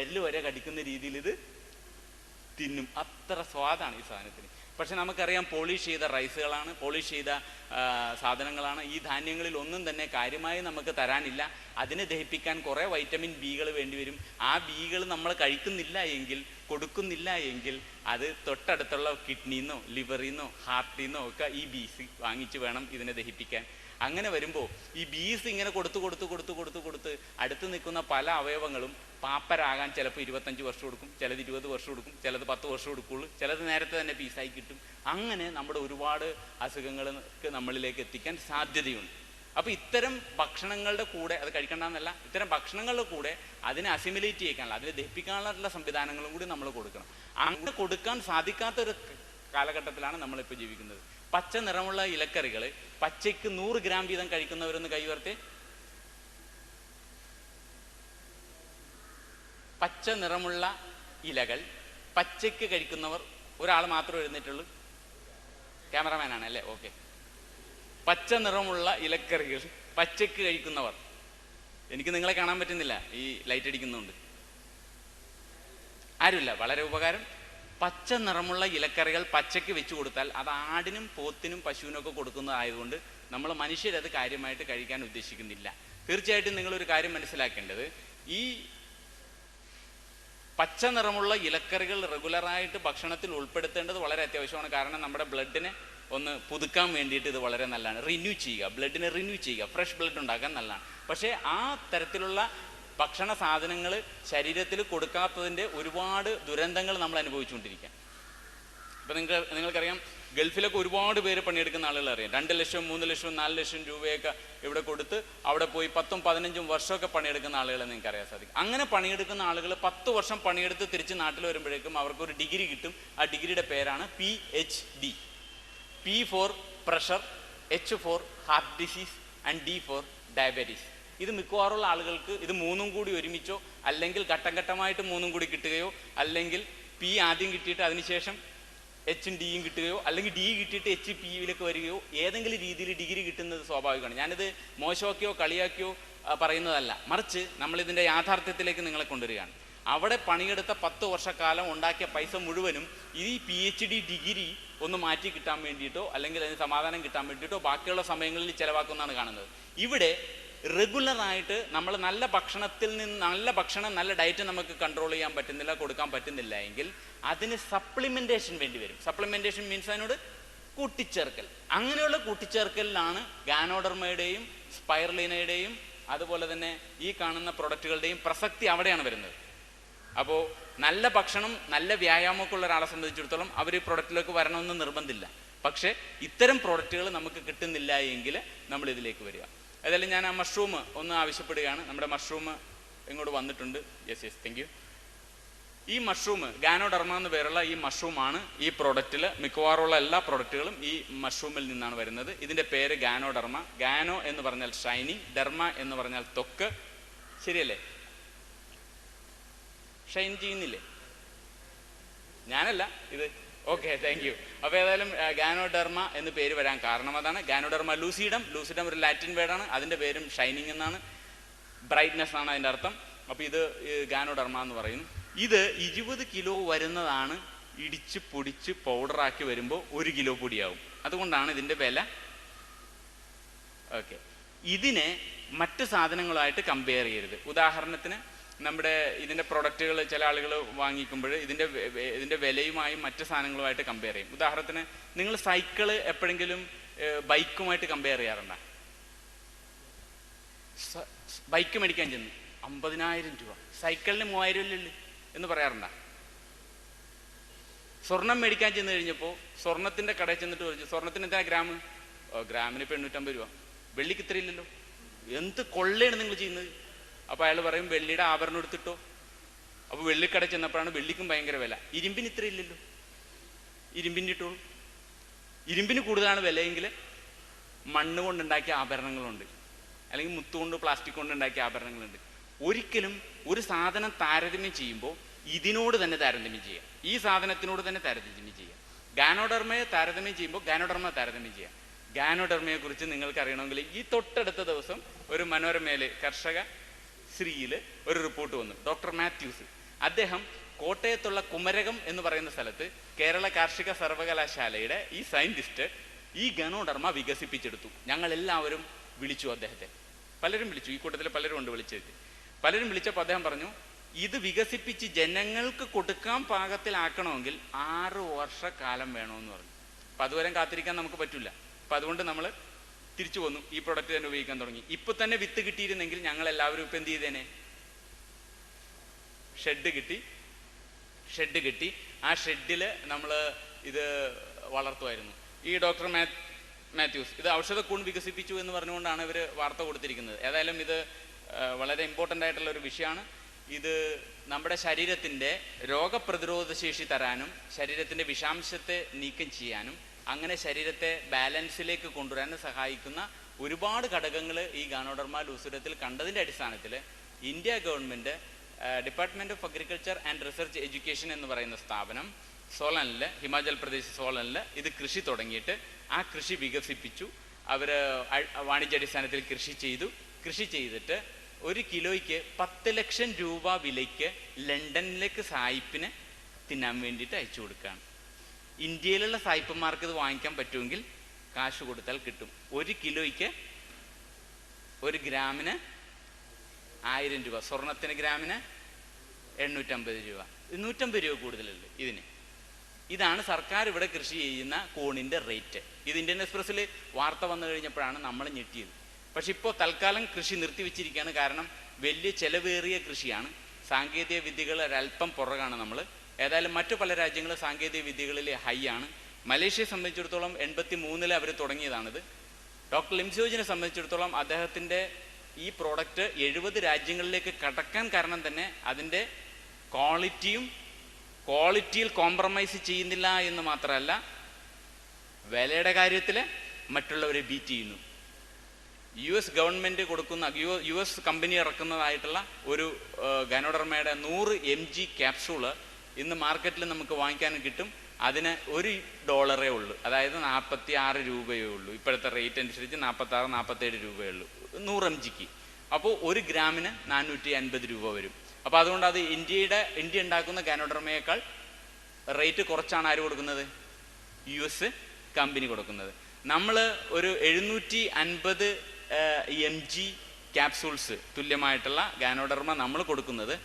വിരൽ വരെ കടിക്കുന്ന രീതിയിൽ ഇത് തിന്നും. അത്ര സ്വാദാണ് ഈ സാധനത്തിന്. പക്ഷെ നമുക്കറിയാം പോളിഷ് ചെയ്ത റൈസുകളാണ് പോളിഷ് ചെയ്ത സാധനങ്ങളാണ്. ഈ ധാന്യങ്ങളിൽ ഒന്നും തന്നെ കാര്യമായി നമുക്ക് തരാനില്ല. അതിനെ ദഹിപ്പിക്കാൻ കുറേ വൈറ്റമിൻ ബികൾ വേണ്ടിവരും ആ ബികൾ നമ്മൾ കഴിക്കുന്നില്ല എങ്കിൽ കൊടുക്കുന്നില്ല എങ്കിൽ അത് തൊട്ടടുത്തുള്ള കിഡ്നിന്നോ ലിവറിന്നോ ഹാർട്ടിന്നോ ഒക്കെ ഈ ബീസ് വാങ്ങിച്ച് വേണം ഇതിനെ ദഹിപ്പിക്കാൻ. അങ്ങനെ വരുമ്പോൾ ഈ ബീസ് ഇങ്ങനെ കൊടുത്തു കൊടുത്തു കൊടുത്തു കൊടുത്തു കൊടുത്ത് അടുത്ത് നിൽക്കുന്ന പല അവയവങ്ങളും പാപ്പരാകാൻ ചിലപ്പോൾ ഇരുപത്തഞ്ച് വർഷം എടുക്കും ചിലത് ഇരുപത് വർഷം എടുക്കും ചിലത് പത്ത് വർഷം എടുക്കുള്ളൂ ചിലത് നേരത്തെ തന്നെ പീസായി കിട്ടും. അങ്ങനെ നമ്മുടെ ഒരുപാട് അസുഖങ്ങൾക്ക് നമ്മളിലേക്ക് എത്തിക്കാൻ സാധ്യതയുണ്ട്. അപ്പോൾ ഇത്തരം ഭക്ഷണങ്ങളുടെ കൂടെ അത് കഴിക്കണ്ടെന്നല്ല ഇത്തരം ഭക്ഷണങ്ങളുടെ കൂടെ അതിനെ അസിമിലേറ്റ് ചെയ്യിക്കാനുള്ള അതിനെ ദഹിപ്പിക്കാനുള്ള സംവിധാനങ്ങളും കൂടി നമ്മൾ കൊടുക്കണം. അങ്ങനെ കൊടുക്കാൻ സാധിക്കാത്തൊരു കാലഘട്ടത്തിലാണ് നമ്മളിപ്പോൾ ജീവിക്കുന്നത്. പച്ച നിറമുള്ള ഇലക്കറികൾ പച്ചയ്ക്ക് നൂറ് ഗ്രാം വീതം കഴിക്കുന്നവരൊന്ന് കൈവർത്തേ പച്ച നിറമുള്ള ഇലകൾ പച്ചയ്ക്ക് കഴിക്കുന്നവർ ഒരാൾ മാത്രം എഴുന്നേറ്റുള്ളൂ. ക്യാമറമാനാണ് അല്ലേ? ഓക്കെ പച്ച നിറമുള്ള ഇലക്കറികൾ പച്ചയ്ക്ക് കഴിക്കുന്നവർ. എനിക്ക് നിങ്ങളെ കാണാൻ പറ്റുന്നില്ല ഈ ലൈറ്റ് അടിക്കുന്നുണ്ട്. ആരുമില്ല? വളരെ ഉപകാരം. പച്ച നിറമുള്ള ഇലക്കറികൾ പച്ചയ്ക്ക് വെച്ച് കൊടുത്താൽ അത് ആടിനും പോത്തിനും പശുവിനൊക്കെ കൊടുക്കുന്നതായതുകൊണ്ട് നമ്മൾ മനുഷ്യരത് കാര്യമായിട്ട് കഴിക്കാൻ ഉദ്ദേശിക്കുന്നില്ല. തീർച്ചയായിട്ടും നിങ്ങളൊരു കാര്യം മനസ്സിലാക്കേണ്ടത് ഈ പച്ച നിറമുള്ള ഇലക്കറികൾ റെഗുലറായിട്ട് ഭക്ഷണത്തിൽ ഉൾപ്പെടുത്തേണ്ടത് വളരെ അത്യാവശ്യമാണ്. കാരണം നമ്മുടെ ബ്ലഡിനെ ഒന്ന് പുതുക്കാൻ വേണ്ടിയിട്ട് ഇത് വളരെ നല്ലതാണ്. റിന്യൂ ചെയ്യുക. ബ്ലഡിനെ റിന്യൂ ചെയ്യുക. ഫ്രഷ് ബ്ലഡ് ഉണ്ടാക്കാൻ നല്ലതാണ്. പക്ഷേ ആ തരത്തിലുള്ള ഭക്ഷണ സാധനങ്ങൾ ശരീരത്തിൽ കൊടുക്കാത്തതിന്റെ ഒരുപാട് ദുരന്തങ്ങൾ നമ്മൾ അനുഭവിച്ചുകൊണ്ടിരിക്കുക ഇപ്പം നിങ്ങൾക്ക് നിങ്ങൾക്കറിയാം ഗൾഫിലൊക്കെ ഒരുപാട് പേര് പണിയെടുക്കുന്ന ആളുകൾ അറിയാം. രണ്ട് ലക്ഷം മൂന്ന് ലക്ഷം നാല് ലക്ഷം രൂപയൊക്കെ ഇവിടെ കൊടുത്ത് അവിടെ പോയി പത്തും പതിനഞ്ചും വർഷമൊക്കെ പണിയെടുക്കുന്ന ആളുകളെ നിങ്ങൾക്ക് അറിയാൻ സാധിക്കും. അങ്ങനെ പണിയെടുക്കുന്ന ആളുകൾ പത്ത് വർഷം പണിയെടുത്ത് തിരിച്ച് നാട്ടിൽ വരുമ്പോഴേക്കും അവർക്ക് ഒരു ഡിഗ്രി കിട്ടും. ആ ഡിഗ്രിയുടെ പേരാണ് P H D P for pressure H for heart disease and D for diabetes ഇത് മിക്കവാറുള്ള ആളുകൾക്ക് ഇത് മൂന്നും കൂടി ഒരുമിച്ചോ അല്ലെങ്കിൽ ഘട്ടം ഘട്ടമായിട്ട് മൂന്നും കൂടി കിട്ടുകയോ അല്ലെങ്കിൽ പി ആദ്യം കിട്ടിയിട്ട് അതിനുശേഷം എച്ചും ഡിയും കിട്ടുകയോ അല്ലെങ്കിൽ ഡി കിട്ടിയിട്ട് എച്ച് പി പിയിലേക്ക് വരികയോ ഏതെങ്കിലും രീതിയിൽ ഡിഗ്രി കിട്ടുന്നത് സ്വാഭാവികമാണ്. ഞാനിത് മോശമാക്കിയോ കളിയാക്കിയോ പറയുന്നതല്ല. മറിച്ച് നമ്മളിതിന്റെ യാഥാർത്ഥ്യത്തിലേക്ക് നിങ്ങളെ കൊണ്ടുവരികയാണ്. അവിടെ പണിയെടുത്ത പത്ത് വർഷക്കാലം ഉണ്ടാക്കിയ പൈസ മുഴുവനും ഈ പി എച്ച് ഡി ഡിഗ്രി ഒന്ന് മാറ്റി കിട്ടാൻ വേണ്ടിയിട്ടോ അല്ലെങ്കിൽ അതിന് സമാധാനം കിട്ടാൻ വേണ്ടിയിട്ടോ ബാക്കിയുള്ള സമയങ്ങളിൽ ചിലവാക്കുന്നതാണ് കാണുന്നത്. ഇവിടെ റെഗുലറായിട്ട് നമ്മൾ നല്ല ഭക്ഷണത്തിൽ നിന്ന് നല്ല ഭക്ഷണം നല്ല ഡയറ്റ് നമുക്ക് കൺട്രോൾ ചെയ്യാൻ പറ്റുന്നില്ല കൊടുക്കാൻ പറ്റുന്നില്ല എങ്കിൽ അതിന് സപ്ലിമെന്റേഷൻ വേണ്ടി വരും. സപ്ലിമെന്റേഷൻ മീൻസ് അതിനോട് കൂട്ടിച്ചേർക്കൽ. അങ്ങനെയുള്ള കൂട്ടിച്ചേർക്കലിലാണ് ഗാനോഡർമയുടെയും സ്പൈറലിനയുടെയും അതുപോലെ തന്നെ ഈ കാണുന്ന പ്രൊഡക്റ്റുകളുടെയും പ്രസക്തി അവിടെയാണ് വരുന്നത്. അപ്പോൾ നല്ല ഭക്ഷണം നല്ല വ്യായാമമൊക്കെ ഉള്ള ഒരാളെ സംബന്ധിച്ചിടത്തോളം അവർ ഈ പ്രൊഡക്റ്റിലേക്ക് വരണമെന്ന് നിർബന്ധമില്ല. പക്ഷേ ഇത്തരം പ്രോഡക്റ്റുകൾ നമുക്ക് കിട്ടുന്നില്ല എങ്കിൽ നമ്മൾ ഇതിലേക്ക് വരിക. ഏതായാലും ഞാൻ ആ മഷ്റൂം ഒന്ന് ആവശ്യപ്പെടുകയാണ്. നമ്മുടെ മഷ്റൂം ഇങ്ങോട്ട് വന്നിട്ടുണ്ട്. യെസ് യെസ് താങ്ക് യു ഈ മഷ്റൂം ഗാനോഡർമ എന്ന് പേരുള്ള ഈ മഷ്റൂമാണ് ഈ പ്രോഡക്റ്റിൽ മിക്കവാറുള്ള എല്ലാ പ്രോഡക്റ്റുകളും ഈ മഷ്റൂമിൽ നിന്നാണ് വരുന്നത്. ഇതിന്റെ പേര് ഗാനോഡർമ. ഗാനോ എന്ന് പറഞ്ഞാൽ ഷൈനിങ് ഡർമ എന്ന് പറഞ്ഞാൽ തൊക്ക്. ശരിയല്ലേ? ഷൈൻ ചെയ്യുന്നില്ലേ? ഞാനല്ല ഇത് ഓക്കെ താങ്ക് യു അപ്പോൾ ഏതായാലും ഗാനോഡർമ എന്ന് പേര് വരാൻ കാരണം അതാണ്. ഗാനോഡർമ ലൂസിഡം ലൂസിഡം ഒരു ലാറ്റിൻ വേർഡാണ്. അതിന്റെ പേരും ഷൈനിങ് എന്നാണ്. ബ്രൈറ്റ്നെസ് ആണ് അതിന്റെ അർത്ഥം. അപ്പോൾ ഇത് ഗാനോഡർമ എന്ന് പറയുന്നു. ഇത് ഇരുപത് കിലോ വരുന്നതാണ് ഇടിച്ച് പൊടിച്ച് പൗഡറാക്കി വരുമ്പോൾ ഒരു കിലോ പൊടിയാവും. അതുകൊണ്ടാണ് ഇതിന്റെ വില. ഓക്കെ ഇതിനെ മറ്റ് സാധനങ്ങളുമായിട്ട് കമ്പയർ ചെയ്യരുത്. ഉദാഹരണത്തിന് നമ്മുടെ ഇതിന്റെ പ്രൊഡക്റ്റുകൾ ചില ആളുകൾ വാങ്ങിക്കുമ്പോൾ ഇതിന്റെ ഇതിന്റെ വിലയുമായി മറ്റ് സാധനങ്ങളുമായിട്ട് കമ്പയർ ചെയ്യും. ഉദാഹരണത്തിന് നിങ്ങൾ സൈക്കിൾ എപ്പോഴെങ്കിലും ബൈക്കുമായിട്ട് കമ്പയർ ചെയ്യാറുണ്ടോ? ബൈക്ക് മേടിക്കാൻ ചെന്ന് അമ്പതിനായിരം രൂപ. സൈക്കിളിന് മൂവായിരം ഇല്ലേ എന്ന് പറയാറുണ്ടോ? സ്വർണം മേടിക്കാൻ ചെന്ന് കഴിഞ്ഞപ്പോൾ സ്വർണത്തിന്റെ കടയിൽ ചെന്നിട്ട് ചോദിച്ചു സ്വർണത്തിന് എന്താ ഗ്രാമ് "ഓ, ഗ്രാമിന് ഇപ്പൊ എണ്ണൂറ്റമ്പത് രൂപ. വെള്ളിക്ക് ഇത്രയില്ലല്ലോ. എന്ത് കൊള്ളയാണ് നിങ്ങൾ ചെയ്യുന്നത്? അപ്പൊ അയാൾ പറയും വെള്ളിയുടെ ആഭരണം എടുത്തിട്ടോ? അപ്പൊ വെള്ളിക്കട ചെന്നപ്പോഴാണ് വെള്ളിക്കും ഭയങ്കര വില. ഇരുമ്പിന് ഇത്ര ഇല്ലല്ലോ. ഇരുമ്പിന് ഇട്ടോളൂ. ഇരുമ്പിന് കൂടുതലാണ് വിലയെങ്കിൽ മണ്ണ് കൊണ്ടുണ്ടാക്കിയ ആഭരണങ്ങളുണ്ട്. അല്ലെങ്കിൽ മുത്തുകൊണ്ട് പ്ലാസ്റ്റിക് കൊണ്ട് ഉണ്ടാക്കിയ ആഭരണങ്ങളുണ്ട്. ഒരിക്കലും ഒരു സാധനം താരതമ്യം ചെയ്യുമ്പോൾ ഇതിനോട് തന്നെ താരതമ്യം ചെയ്യാം ഈ സാധനത്തിനോട് തന്നെ താരതമ്യം ചെയ്യാം ഗാനോഡർമയെ താരതമ്യം ചെയ്യുമ്പോൾ ഗാനോഡർമ താരതമ്യം ചെയ്യാം ഗാനോഡർമയെ കുറിച്ച് നിങ്ങൾക്ക് അറിയണമെങ്കിൽ ഈ തൊട്ടടുത്ത ദിവസം ഒരു മനോരമയിൽ കർഷക ശ്രീയിൽ ഒരു റിപ്പോർട്ട് വന്നു. Doctor Mathews. അദ്ദേഹം കോട്ടയത്തുള്ള കുമരകം എന്ന് പറയുന്ന സ്ഥലത്ത് കേരള കാർഷിക സർവകലാശാലയുടെ ഈ സയന്റിസ്റ്റ് ഈ ഗനോഡർമ വികസിപ്പിച്ചെടുത്തു. ഞങ്ങൾ എല്ലാവരും വിളിച്ചു അദ്ദേഹത്തെ. പലരും വിളിച്ചു. ഈ കൂട്ടത്തിൽ പലരും ഉണ്ട് വിളിച്ചത്. പലരും വിളിച്ചപ്പോൾ അദ്ദേഹം പറഞ്ഞു ഇത് വികസിപ്പിച്ച് ജനങ്ങൾക്ക് കൊടുക്കാൻ പാകത്തിലാക്കണമെങ്കിൽ ആറ് വർഷക്കാലം വേണമെന്ന് പറഞ്ഞു. അപ്പൊ അതുവരെ കാത്തിരിക്കാൻ നമുക്ക് പറ്റില്ല. അപ്പൊ അതുകൊണ്ട് നമ്മൾ തിരിച്ചു വന്നു. ഈ പ്രൊഡക്റ്റ് തന്നെ ഉപയോഗിക്കാൻ തുടങ്ങി. ഇപ്പൊ തന്നെ വിത്ത് കിട്ടിയിരുന്നെങ്കിൽ ഞങ്ങൾ എല്ലാവരും ഇപ്പൊ എന്ത് ചെയ്തേനെ? ഷെഡ് കിട്ടി. ഷെഡ് കിട്ടി. ആ ഷെഡിൽ നമ്മൾ ഇത് വളർത്തുമായിരുന്നു. ഈ ഡോക്ടർ മാത്യൂസ് ഇത് ഔഷധക്കൂൺ വികസിപ്പിച്ചു എന്ന് പറഞ്ഞുകൊണ്ടാണ് ഇവർ വാർത്ത കൊടുത്തിരിക്കുന്നത്. ഏതായാലും ഇത് വളരെ ഇമ്പോർട്ടന്റ് ആയിട്ടുള്ള ഒരു വിഷയമാണ്. ഇത് നമ്മുടെ ശരീരത്തിന്റെ രോഗപ്രതിരോധ ശേഷി തരാനും ശരീരത്തിന്റെ വിഷാംശത്തെ നീക്കം ചെയ്യാനും അങ്ങനെ ശരീരത്തെ ബാലൻസിലേക്ക് കൊണ്ടുവരാൻ സഹായിക്കുന്ന ഒരുപാട് ഘടകങ്ങൾ ഈ ഗാനോഡർമ ലൂസുരത്തിൽ കണ്ടതിന്റെ അടിസ്ഥാനത്തിൽ India government department of agriculture and research education എന്ന് പറയുന്ന സ്ഥാപനം സോളനിൽ ഹിമാചൽ പ്രദേശ് സോളനിൽ ഇത് കൃഷി തുടങ്ങിയിട്ട് ആ കൃഷി വികസിപ്പിച്ചു. അവർ വാണിജ്യാടിസ്ഥാനത്തിൽ കൃഷി ചെയ്തു. കൃഷി ചെയ്തിട്ട് ഒരു കിലോയ്ക്ക് പത്ത് ലക്ഷം രൂപ വിലയ്ക്ക് ലണ്ടനിലേക്ക് സായിപ്പിന് തിന്നാൻ വേണ്ടിയിട്ട് അയച്ചു കൊടുക്കുകയാണ്. ഇന്ത്യയിലുള്ള സായിപ്പന്മാർക്ക് ഇത് വാങ്ങിക്കാൻ പറ്റുമെങ്കിൽ കാശ് കൊടുത്താൽ കിട്ടും. ഒരു കിലോയ്ക്ക് ഒരു ഗ്രാമിന് ആയിരം രൂപ സ്വർണത്തിന് ഗ്രാമിന് എണ്ണൂറ്റമ്പത് രൂപ. നൂറ്റമ്പത് രൂപ കൂടുതലുണ്ട് ഇതിന്. ഇതാണ് സർക്കാർ ഇവിടെ കൃഷി ചെയ്യുന്ന കോണിന്റെ റേറ്റ്. ഇത് ഇന്ത്യൻ എക്സ്പ്രസ്സിൽ വാർത്ത വന്നു കഴിഞ്ഞപ്പോഴാണ് നമ്മൾ ഞെട്ടിയത്. പക്ഷെ ഇപ്പോൾ തൽക്കാലം കൃഷി നിർത്തിവെച്ചിരിക്കുകയാണ് കാരണം വലിയ ചെലവേറിയ കൃഷിയാണ്. സാങ്കേതിക വിദ്യകൾ ഒരല്പം പുറകാണ് നമ്മൾ. ഏതായാലും മറ്റു പല രാജ്യങ്ങളും സാങ്കേതിക വിദ്യകളിൽ ഹൈ ആണ്. മലേഷ്യയെ സംബന്ധിച്ചിടത്തോളം എൺപത്തി മൂന്നിൽ അവർ തുടങ്ങിയതാണിത്. ഡോക്ടർ ലിംസോജിനെ സംബന്ധിച്ചിടത്തോളം അദ്ദേഹത്തിന്റെ ഈ പ്രോഡക്റ്റ് എഴുപത് രാജ്യങ്ങളിലേക്ക് കടക്കാൻ കാരണം തന്നെ അതിന്റെ ക്വാളിറ്റിയും ക്വാളിറ്റിയിൽ കോംപ്രമൈസ് ചെയ്യുന്നില്ല എന്ന് മാത്രമല്ല വിലയുടെ കാര്യത്തിൽ മറ്റുള്ളവരെ ബീറ്റ് ചെയ്യുന്നു. യു എസ് ഗവൺമെന്റ് കൊടുക്കുന്ന യു യു എസ് കമ്പനി ഇറക്കുന്നതായിട്ടുള്ള ഒരു ഗനോഡർമയുടെ നൂറ് എം ജി ക്യാപ്സൂൾ ഇന്ന് മാർക്കറ്റിൽ നമുക്ക് വാങ്ങിക്കാൻ കിട്ടും. അതിന് ഒരു ഡോളറേ ഉള്ളൂ. അതായത് നാൽപ്പത്തി ആറ് രൂപയേ ഉള്ളൂ. ഇപ്പോഴത്തെ റേറ്റ് അനുസരിച്ച് നാൽപ്പത്തി ആറ് നാൽപ്പത്തേഴ് രൂപയേ ഉള്ളൂ. നൂറ് എം ജിക്ക് അപ്പോൾ ഒരു ഗ്രാമിന് നാനൂറ്റി അൻപത് രൂപ വരും. അപ്പോൾ അതുകൊണ്ട് അത് ഇന്ത്യയുടെ ഇന്ത്യ ഉണ്ടാക്കുന്ന കാനോഡർമയേക്കാൾ റേറ്റ് കുറച്ചാണ് ആര് കൊടുക്കുന്നത്? യു എസ് കമ്പനി കൊടുക്കുന്നത്. നമ്മൾ ഒരു എഴുന്നൂറ്റി അൻപത് എം ജി ക്യാപ്സൂൾസ് തുല്യമായിട്ടുള്ള ഗാനോഡർമ നമ്മൾ കൊടുക്കുന്നത്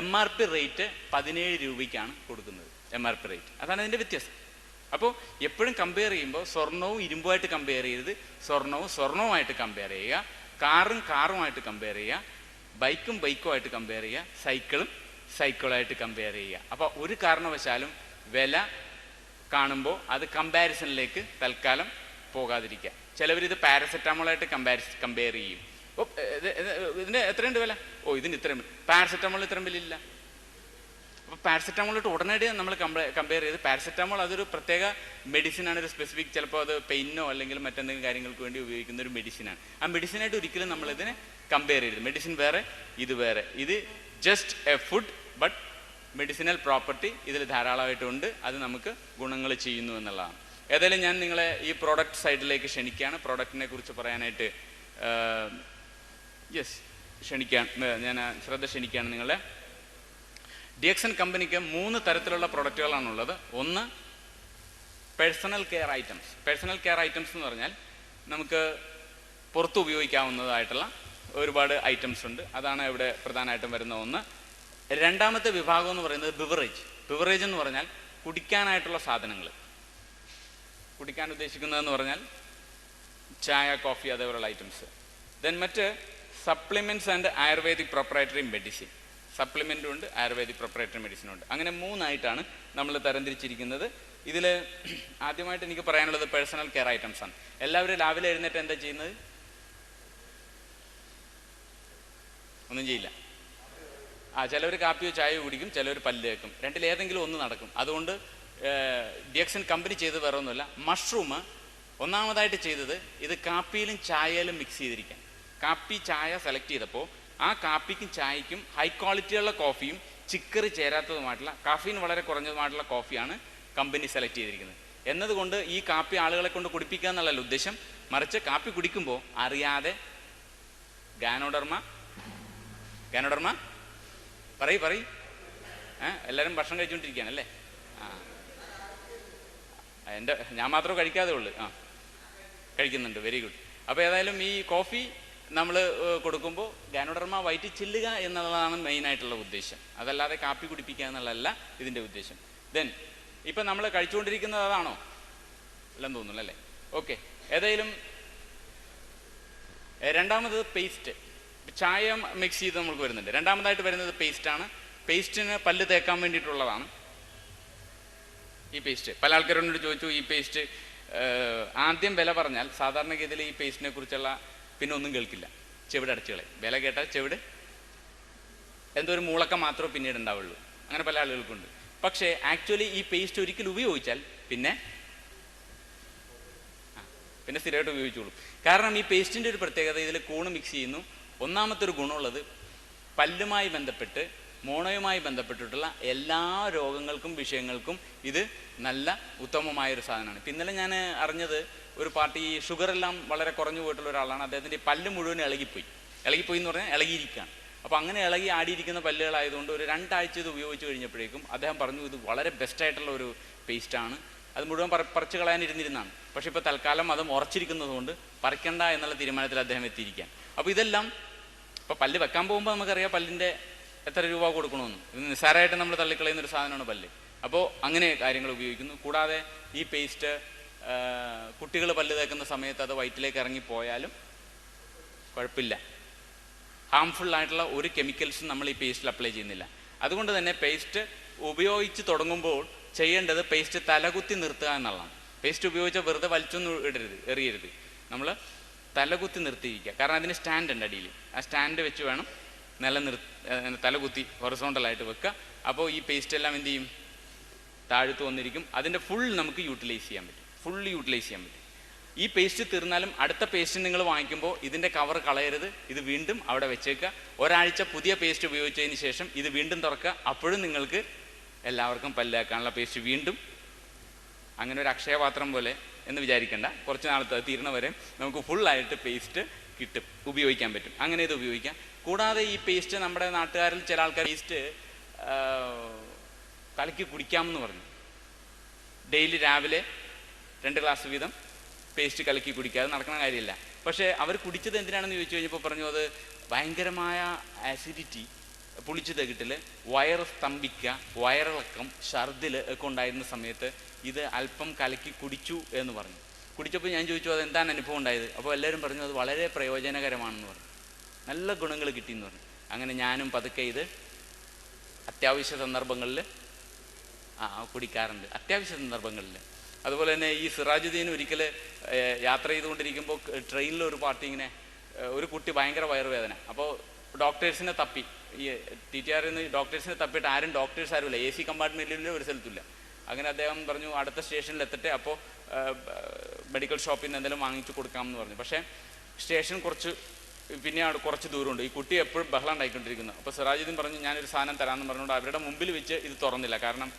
എം ആർ പി റേറ്റ് പതിനേഴ് രൂപയ്ക്കാണ് കൊടുക്കുന്നത് എം ആർ പി റേറ്റ് അതാണ് അതിന്റെ വ്യത്യാസം. അപ്പോൾ എപ്പോഴും കമ്പയർ ചെയ്യുമ്പോൾ സ്വർണവും ഇരുമ്പുമായിട്ട് കമ്പയർ ചെയ്യരുത്. സ്വർണവും സ്വർണവുമായിട്ട് കമ്പയർ ചെയ്യുക. കാറും കാറുമായിട്ട് കമ്പയർ ചെയ്യുക. ബൈക്കും ബൈക്കുമായിട്ട് കമ്പയർ ചെയ്യുക. സൈക്കിളും സൈക്കിളായിട്ട് കമ്പയർ ചെയ്യുക. അപ്പോൾ ഒരു കാരണവശാലും വില കാണുമ്പോൾ അത് കമ്പാരിസണിലേക്ക് തൽക്കാലം പോകാതിരിക്കുക. ചിലവരിത് പാരസെറ്റാമോളായിട്ട് കമ്പാരിസ് കമ്പയർ ചെയ്യും ഇത് ഇത് ഇതിന് എത്രയുണ്ട് വില? ഓ ഇതിന് ഇത്രയും പാരസെറ്റമോൾ ഇത്രയും വില ഇല്ല അപ്പോൾ പാരസെറ്റമോളിട്ട് ഉടനടി നമ്മൾ കമ്പയർ ചെയ്ത്. പാരസെറ്റമോൾ അതൊരു പ്രത്യേക മെഡിസിനാണ് ഒരു സ്പെസിഫിക് ചിലപ്പോൾ അത് പെയിനോ അല്ലെങ്കിൽ മറ്റെന്തെങ്കിലും കാര്യങ്ങൾക്ക് വേണ്ടി ഉപയോഗിക്കുന്ന ഒരു മെഡിസിനാണ് ആ മെഡിസിനായിട്ട് ഒരിക്കലും നമ്മൾ ഇതിനെ കമ്പയർ ചെയ്യരുത്. മെഡിസിൻ വേറെ ഇത് വേറെ. ഇത് just a food but medicinal property ഇതിൽ ധാരാളമായിട്ടുണ്ട്. അത് നമുക്ക് ഗുണങ്ങൾ ചെയ്യുന്നു എന്നുള്ളതാണ്. ഏതായാലും ഞാൻ നിങ്ങളെ ഈ പ്രോഡക്റ്റ് സൈഡിലേക്ക് ക്ഷണിക്കുകയാണ്. പ്രോഡക്റ്റിനെ കുറിച്ച് പറയാനായിട്ട് യെസ് ക്ഷണിക്കാൻ ഞാൻ ശ്രദ്ധ ക്ഷണിക്കുകയാണ് നിങ്ങളെ. ഡി എക്സൺ കമ്പനിക്ക് മൂന്ന് തരത്തിലുള്ള പ്രൊഡക്റ്റുകളാണുള്ളത് ഒന്ന് personal care items personal care items എന്ന് പറഞ്ഞാൽ നമുക്ക് പുറത്ത് ഉപയോഗിക്കാവുന്നതായിട്ടുള്ള ഒരുപാട് ഐറ്റംസ് ഉണ്ട്. അതാണ് ഇവിടെ പ്രധാനമായിട്ടും വരുന്ന ഒന്ന്. രണ്ടാമത്തെ വിഭാഗം എന്ന് പറയുന്നത് ബിവറേജ് ബിവറേജ് എന്ന് പറഞ്ഞാൽ കുടിക്കാനായിട്ടുള്ള സാധനങ്ങൾ. കുടിക്കാൻ ഉദ്ദേശിക്കുന്നതെന്ന് പറഞ്ഞാൽ ചായ കോഫി അതേപോലുള്ള ഐറ്റംസ് ദെൻ മറ്റ് supplements and ayurvedic proprietary medicine സപ്ലിമെന്റും ഉണ്ട് ആയുർവേദിക് പ്രൊപ്പറേറ്ററി മെഡിസിനും ഉണ്ട്. അങ്ങനെ മൂന്നായിട്ടാണ് നമ്മൾ തരംതിരിച്ചിരിക്കുന്നത്. ഇതിൽ ആദ്യമായിട്ട് എനിക്ക് പറയാനുള്ളത് പേഴ്സണൽ കെയർ ഐറ്റംസ് ആണ്. എല്ലാവരും രാവിലെ എഴുന്നേറ്റ് എന്താ ചെയ്യുന്നത്? ഒന്നും ചെയ്യില്ല. ആ ചിലവർ കാപ്പിയോ ചായയോ കുടിക്കും ചിലവർ പല്ല് കേൾക്കും രണ്ടിൽ ഏതെങ്കിലും ഒന്ന് നടക്കും. അതുകൊണ്ട് ഡിയക്സിൻ കമ്പനി ചെയ്ത് വേറെ ഒന്നുമില്ല മഷ്റൂം ഒന്നാമതായിട്ട് ചെയ്തത് ഇത് കാപ്പിയിലും ചായയിലും മിക്സ് ചെയ്തിരിക്കാൻ. കാപ്പി ചായ സെലക്ട് ചെയ്തപ്പോൾ ആ കാപ്പിക്കും ചായക്കും ഹൈ ക്വാളിറ്റിയുള്ള കോഫിയും ചിക്കറി ചേരാത്തതുമായിട്ടുള്ള കാഫീൻ വളരെ കുറഞ്ഞതുമായിട്ടുള്ള കോഫിയാണ് കമ്പനി സെലക്ട് ചെയ്തിരിക്കുന്നത്. എന്നതുകൊണ്ട് ഈ കാപ്പി ആളുകളെ കൊണ്ട് കുടിപ്പിക്കുക എന്നുള്ളല്ല ഉദ്ദേശം. മറിച്ച് കാപ്പി കുടിക്കുമ്പോൾ അറിയാതെ ഗാനോഡർമ ഗാനോഡർമ പറയ് പറയ്. ഏഹ് എല്ലാവരും ഭക്ഷണം കഴിച്ചുകൊണ്ടിരിക്കുകയാണ് അല്ലേ? ആ. എന്റെ ഞാൻ മാത്രമേ കഴിക്കാതെ ഉള്ളൂ. ആ. കഴിക്കുന്നുണ്ട്. വെരി ഗുഡ് അപ്പോൾ ഏതായാലും ഈ കോഫി നമ്മൾ കൊടുക്കുമ്പോൾ ഗാനോഡർമ വയറ്റി ചെല്ലുക എന്നുള്ളതാണ് മെയിൻ ആയിട്ടുള്ള ഉദ്ദേശം. അതല്ലാതെ കാപ്പി കുടിപ്പിക്കുക എന്നുള്ളതല്ല ഇതിന്റെ ഉദ്ദേശം. ദെൻ ഇപ്പം നമ്മൾ കഴിച്ചുകൊണ്ടിരിക്കുന്നത് അതാണോ? എല്ലാം തോന്നുന്നു അല്ലേ? ഓക്കെ ഏതായാലും രണ്ടാമത് പേസ്റ്റ് ചായ മിക്സ് ചെയ്ത് നമുക്ക് വരുന്നുണ്ട്. രണ്ടാമതായിട്ട് വരുന്നത് പേസ്റ്റാണ് പേസ്റ്റിന് പല്ല് തേക്കാൻ വേണ്ടിയിട്ടുള്ളതാണ്. ഈ പേസ്റ്റ് പല ആൾക്കാരോട് ചോദിച്ചു ഈ പേസ്റ്റ് ആദ്യം വില പറഞ്ഞാൽ സാധാരണഗതിയിൽ ഈ പേസ്റ്റിനെ കുറിച്ചുള്ള പിന്നെ ഒന്നും കേൾക്കില്ല. ചെവിട് അടച്ചുകളെ വില കേട്ടാൽ ചെവിട്. എന്തോ ഒരു മൂളക്കം മാത്രമേ പിന്നീട് ഉണ്ടാവുള്ളൂ. അങ്ങനെ പല ആളുകൾക്കുണ്ട്. പക്ഷേ ആക്ച്വലി ഈ പേസ്റ്റ് ഒരിക്കൽ ഉപയോഗിച്ചാൽ പിന്നെ പിന്നെ സ്ഥിരമായിട്ട് ഉപയോഗിച്ചോളൂ. കാരണം ഈ പേസ്റ്റിന്റെ ഒരു പ്രത്യേകത ഇതിൽ കൂണ് മിക്സ് ചെയ്യുന്നു. ഒന്നാമത്തെ ഒരു ഗുണമുള്ളത് പല്ലുമായി ബന്ധപ്പെട്ട് മോണയുമായി ബന്ധപ്പെട്ടിട്ടുള്ള എല്ലാ രോഗങ്ങൾക്കും വിഷയങ്ങൾക്കും ഇത് നല്ല ഉത്തമമായ ഒരു സാധനമാണ്. ഇപ്പം ഇന്നലെ ഞാൻ അറിഞ്ഞത് ഒരു പാർട്ടി ഷുഗർ എല്ലാം വളരെ കുറഞ്ഞു പോയിട്ടുള്ള ഒരാളാണ്. അദ്ദേഹത്തിന്റെ പല്ല് മുഴുവൻ ഇളകിപ്പോയി. ഇളകിപ്പോയി എന്ന് പറഞ്ഞാൽ ഇളകിയിരിക്കുകയാണ്. അപ്പോൾ അങ്ങനെ ഇളകി ആടിയിരിക്കുന്ന പല്ലുകളായതുകൊണ്ട് ഒരു രണ്ടാഴ്ച ഇത് ഉപയോഗിച്ച് കഴിഞ്ഞപ്പോഴേക്കും അദ്ദേഹം പറഞ്ഞു ഇത് വളരെ ബെസ്റ്റായിട്ടുള്ള ഒരു പേസ്റ്റാണ് അത് മുഴുവൻ പറ പറിച്ചു കളയാനിരുന്നിരുന്നാണ് പക്ഷേ ഇപ്പോൾ തൽക്കാലം അത് ഉറച്ചിരിക്കുന്നതുകൊണ്ട് പറിക്കണ്ട എന്നുള്ള തീരുമാനത്തിൽ അദ്ദേഹം എത്തിയിരിക്കുകയാണ്. അപ്പോൾ ഇതെല്ലാം ഇപ്പോൾ പല്ല് വെക്കാൻ പോകുമ്പോൾ നമുക്കറിയാം പല്ലിന്റെ എത്ര രൂപ കൊടുക്കണമെന്ന്. ഇത് നിസ്സാരമായിട്ട് നമ്മൾ തള്ളിക്കളയുന്ന ഒരു സാധനമാണ് പല്ല്. അപ്പോൾ അങ്ങനെ കാര്യങ്ങൾ ഉപയോഗിക്കുന്നു. കൂടാതെ ഈ പേസ്റ്റ് കുട്ടികൾ പല്ല് തേക്കുന്ന സമയത്ത് അത് വയറ്റിലേക്ക് ഇറങ്ങിപ്പോയാലും കുഴപ്പമില്ല. ഹാംഫുൾ ആയിട്ടുള്ള ഒരു കെമിക്കൽസും നമ്മൾ ഈ പേസ്റ്റിൽ അപ്ലൈ ചെയ്യുന്നില്ല. അതുകൊണ്ട് തന്നെ പേസ്റ്റ് ഉപയോഗിച്ച് തുടങ്ങുമ്പോൾ ചെയ്യേണ്ടത് പേസ്റ്റ് തലകുത്തി നിർത്തുക എന്നുള്ളതാണ്. പേസ്റ്റ് ഉപയോഗിച്ച വെറുതെ വലിച്ചൊന്നും ഇടരുത് എറിയരുത്. നമ്മൾ തലകുത്തി നിർത്തിയിരിക്കുക. കാരണം അതിന് സ്റ്റാൻഡ് ഉണ്ട് അടിയിൽ. ആ സ്റ്റാൻഡ് വെച്ച് വേണം നിലനിർ നിർ തലകുത്തി ഹൊറസോണ്ടലായിട്ട് വെക്കുക. അപ്പോൾ ഈ പേസ്റ്റ് എല്ലാം എന്ത് ചെയ്യും? താഴ്ത്തു വന്നിരിക്കും. അതിന്റെ ഫുൾ നമുക്ക് യൂട്ടിലൈസ് ചെയ്യാൻ പറ്റും. ഫുൾ യൂട്ടിലൈസ് ചെയ്യാൻ പറ്റും. ഈ പേസ്റ്റ് തീർന്നാലും അടുത്ത പേസ്റ്റ് നിങ്ങൾ വാങ്ങിക്കുമ്പോൾ ഇതിന്റെ കവർ കളയരുത്. ഇത് വീണ്ടും അവിടെ വെച്ചേക്കുക. ഒരാഴ്ച പുതിയ പേസ്റ്റ് ഉപയോഗിച്ചതിന് ശേഷം ഇത് വീണ്ടും തുറക്കുക. അപ്പോഴും നിങ്ങൾക്ക് എല്ലാവർക്കും പല്ലാക്കാനുള്ള പേസ്റ്റ് വീണ്ടും. അങ്ങനെ ഒരു അക്ഷയപാത്രം പോലെ എന്ന് വിചാരിക്കേണ്ട. കുറച്ച് നാളത്തെ തീരണ വരെ നമുക്ക് ഫുള്ളായിട്ട് പേസ്റ്റ് കിട്ടും. ഉപയോഗിക്കാൻ പറ്റും. അങ്ങനെ ഇത് ഉപയോഗിക്കാം. കൂടാതെ ഈ പേസ്റ്റ് നമ്മുടെ നാട്ടുകാരിൽ ചില ആൾക്കാർ പേസ്റ്റ് കലക്കി കുടിക്കാമെന്ന് പറഞ്ഞു. ഡെയിലി രാവിലെ രണ്ട് ഗ്ലാസ് വീതം പേസ്റ്റ് കലക്കി കുടിക്കാതെ നടക്കുന്ന കാര്യമില്ല. പക്ഷേ അവർ കുടിച്ചത് എന്തിനാണെന്ന് ചോദിച്ചു കഴിഞ്ഞപ്പോൾ പറഞ്ഞു അത് ഭയങ്കരമായ ആസിഡിറ്റി പുളിച്ചു തകിട്ടിൽ വയറ് സ്തംഭിക്കുക വയറിളക്കം ഛർദിൽ ഒക്കെ ഉണ്ടായിരുന്ന സമയത്ത് ഇത് അല്പം കലക്കി കുടിച്ചു എന്ന് പറഞ്ഞു. കുടിച്ചപ്പോൾ ഞാൻ ചോദിച്ചു അത് എന്താണ് അനുഭവം ഉണ്ടായത്? അപ്പോൾ എല്ലാവരും പറഞ്ഞു അത് വളരെ പ്രയോജനകരമാണെന്ന് പറഞ്ഞു. നല്ല ഗുണങ്ങൾ കിട്ടിയെന്ന് പറഞ്ഞു. അങ്ങനെ ഞാനും പതുക്കെ ഇത് അത്യാവശ്യ സന്ദർഭങ്ങളിൽ ആ കുടിക്കാറുണ്ട്. അത്യാവശ്യ സന്ദർഭങ്ങളിൽ. അതുപോലെ തന്നെ ഈ സിറാജുദ്ദീൻ ഒരിക്കൽ യാത്ര ചെയ്തുകൊണ്ടിരിക്കുമ്പോൾ ട്രെയിനിൽ ഒരു പാർട്ടി ഇങ്ങനെ ഒരു കുട്ടി ഭയങ്കര വയറുവേദന. അപ്പോൾ ഡോക്ടേഴ്സിനെ തപ്പി. ഈ ടി ടി ആറിൽ നിന്ന് ഡോക്ടേഴ്സിനെ തപ്പിയിട്ട് ആരും ഡോക്ടേഴ്സ് ആരുമില്ല. എ സി കമ്പാർട്ട്മെന്റിൽ ഒരു സ്ഥലത്തില്ല അങ്ങനെ അദ്ദേഹം പറഞ്ഞു അടുത്ത സ്റ്റേഷനിൽ എത്തട്ടെ അപ്പോൾ മെഡിക്കൽ ഷോപ്പിൽ നിന്ന് എന്തെങ്കിലും വാങ്ങിച്ചു കൊടുക്കാമെന്ന് പറഞ്ഞു. പക്ഷേ സ്റ്റേഷൻ കുറച്ച് പിന്നെ അവിടെ കുറച്ച് ദൂരമുണ്ട്. ഈ കുട്ടി എപ്പോഴും ബഹളം ഉണ്ടായിക്കൊണ്ടിരിക്കുന്നു. അപ്പോൾ സിറാജുദ്ദീൻ പറഞ്ഞു ഞാനൊരു സാധനം തരാമെന്ന് പറഞ്ഞുകൊണ്ട് അവരുടെ മുമ്പിൽ വെച്ച് ഇത് തുറന്നില്ല. കാരണം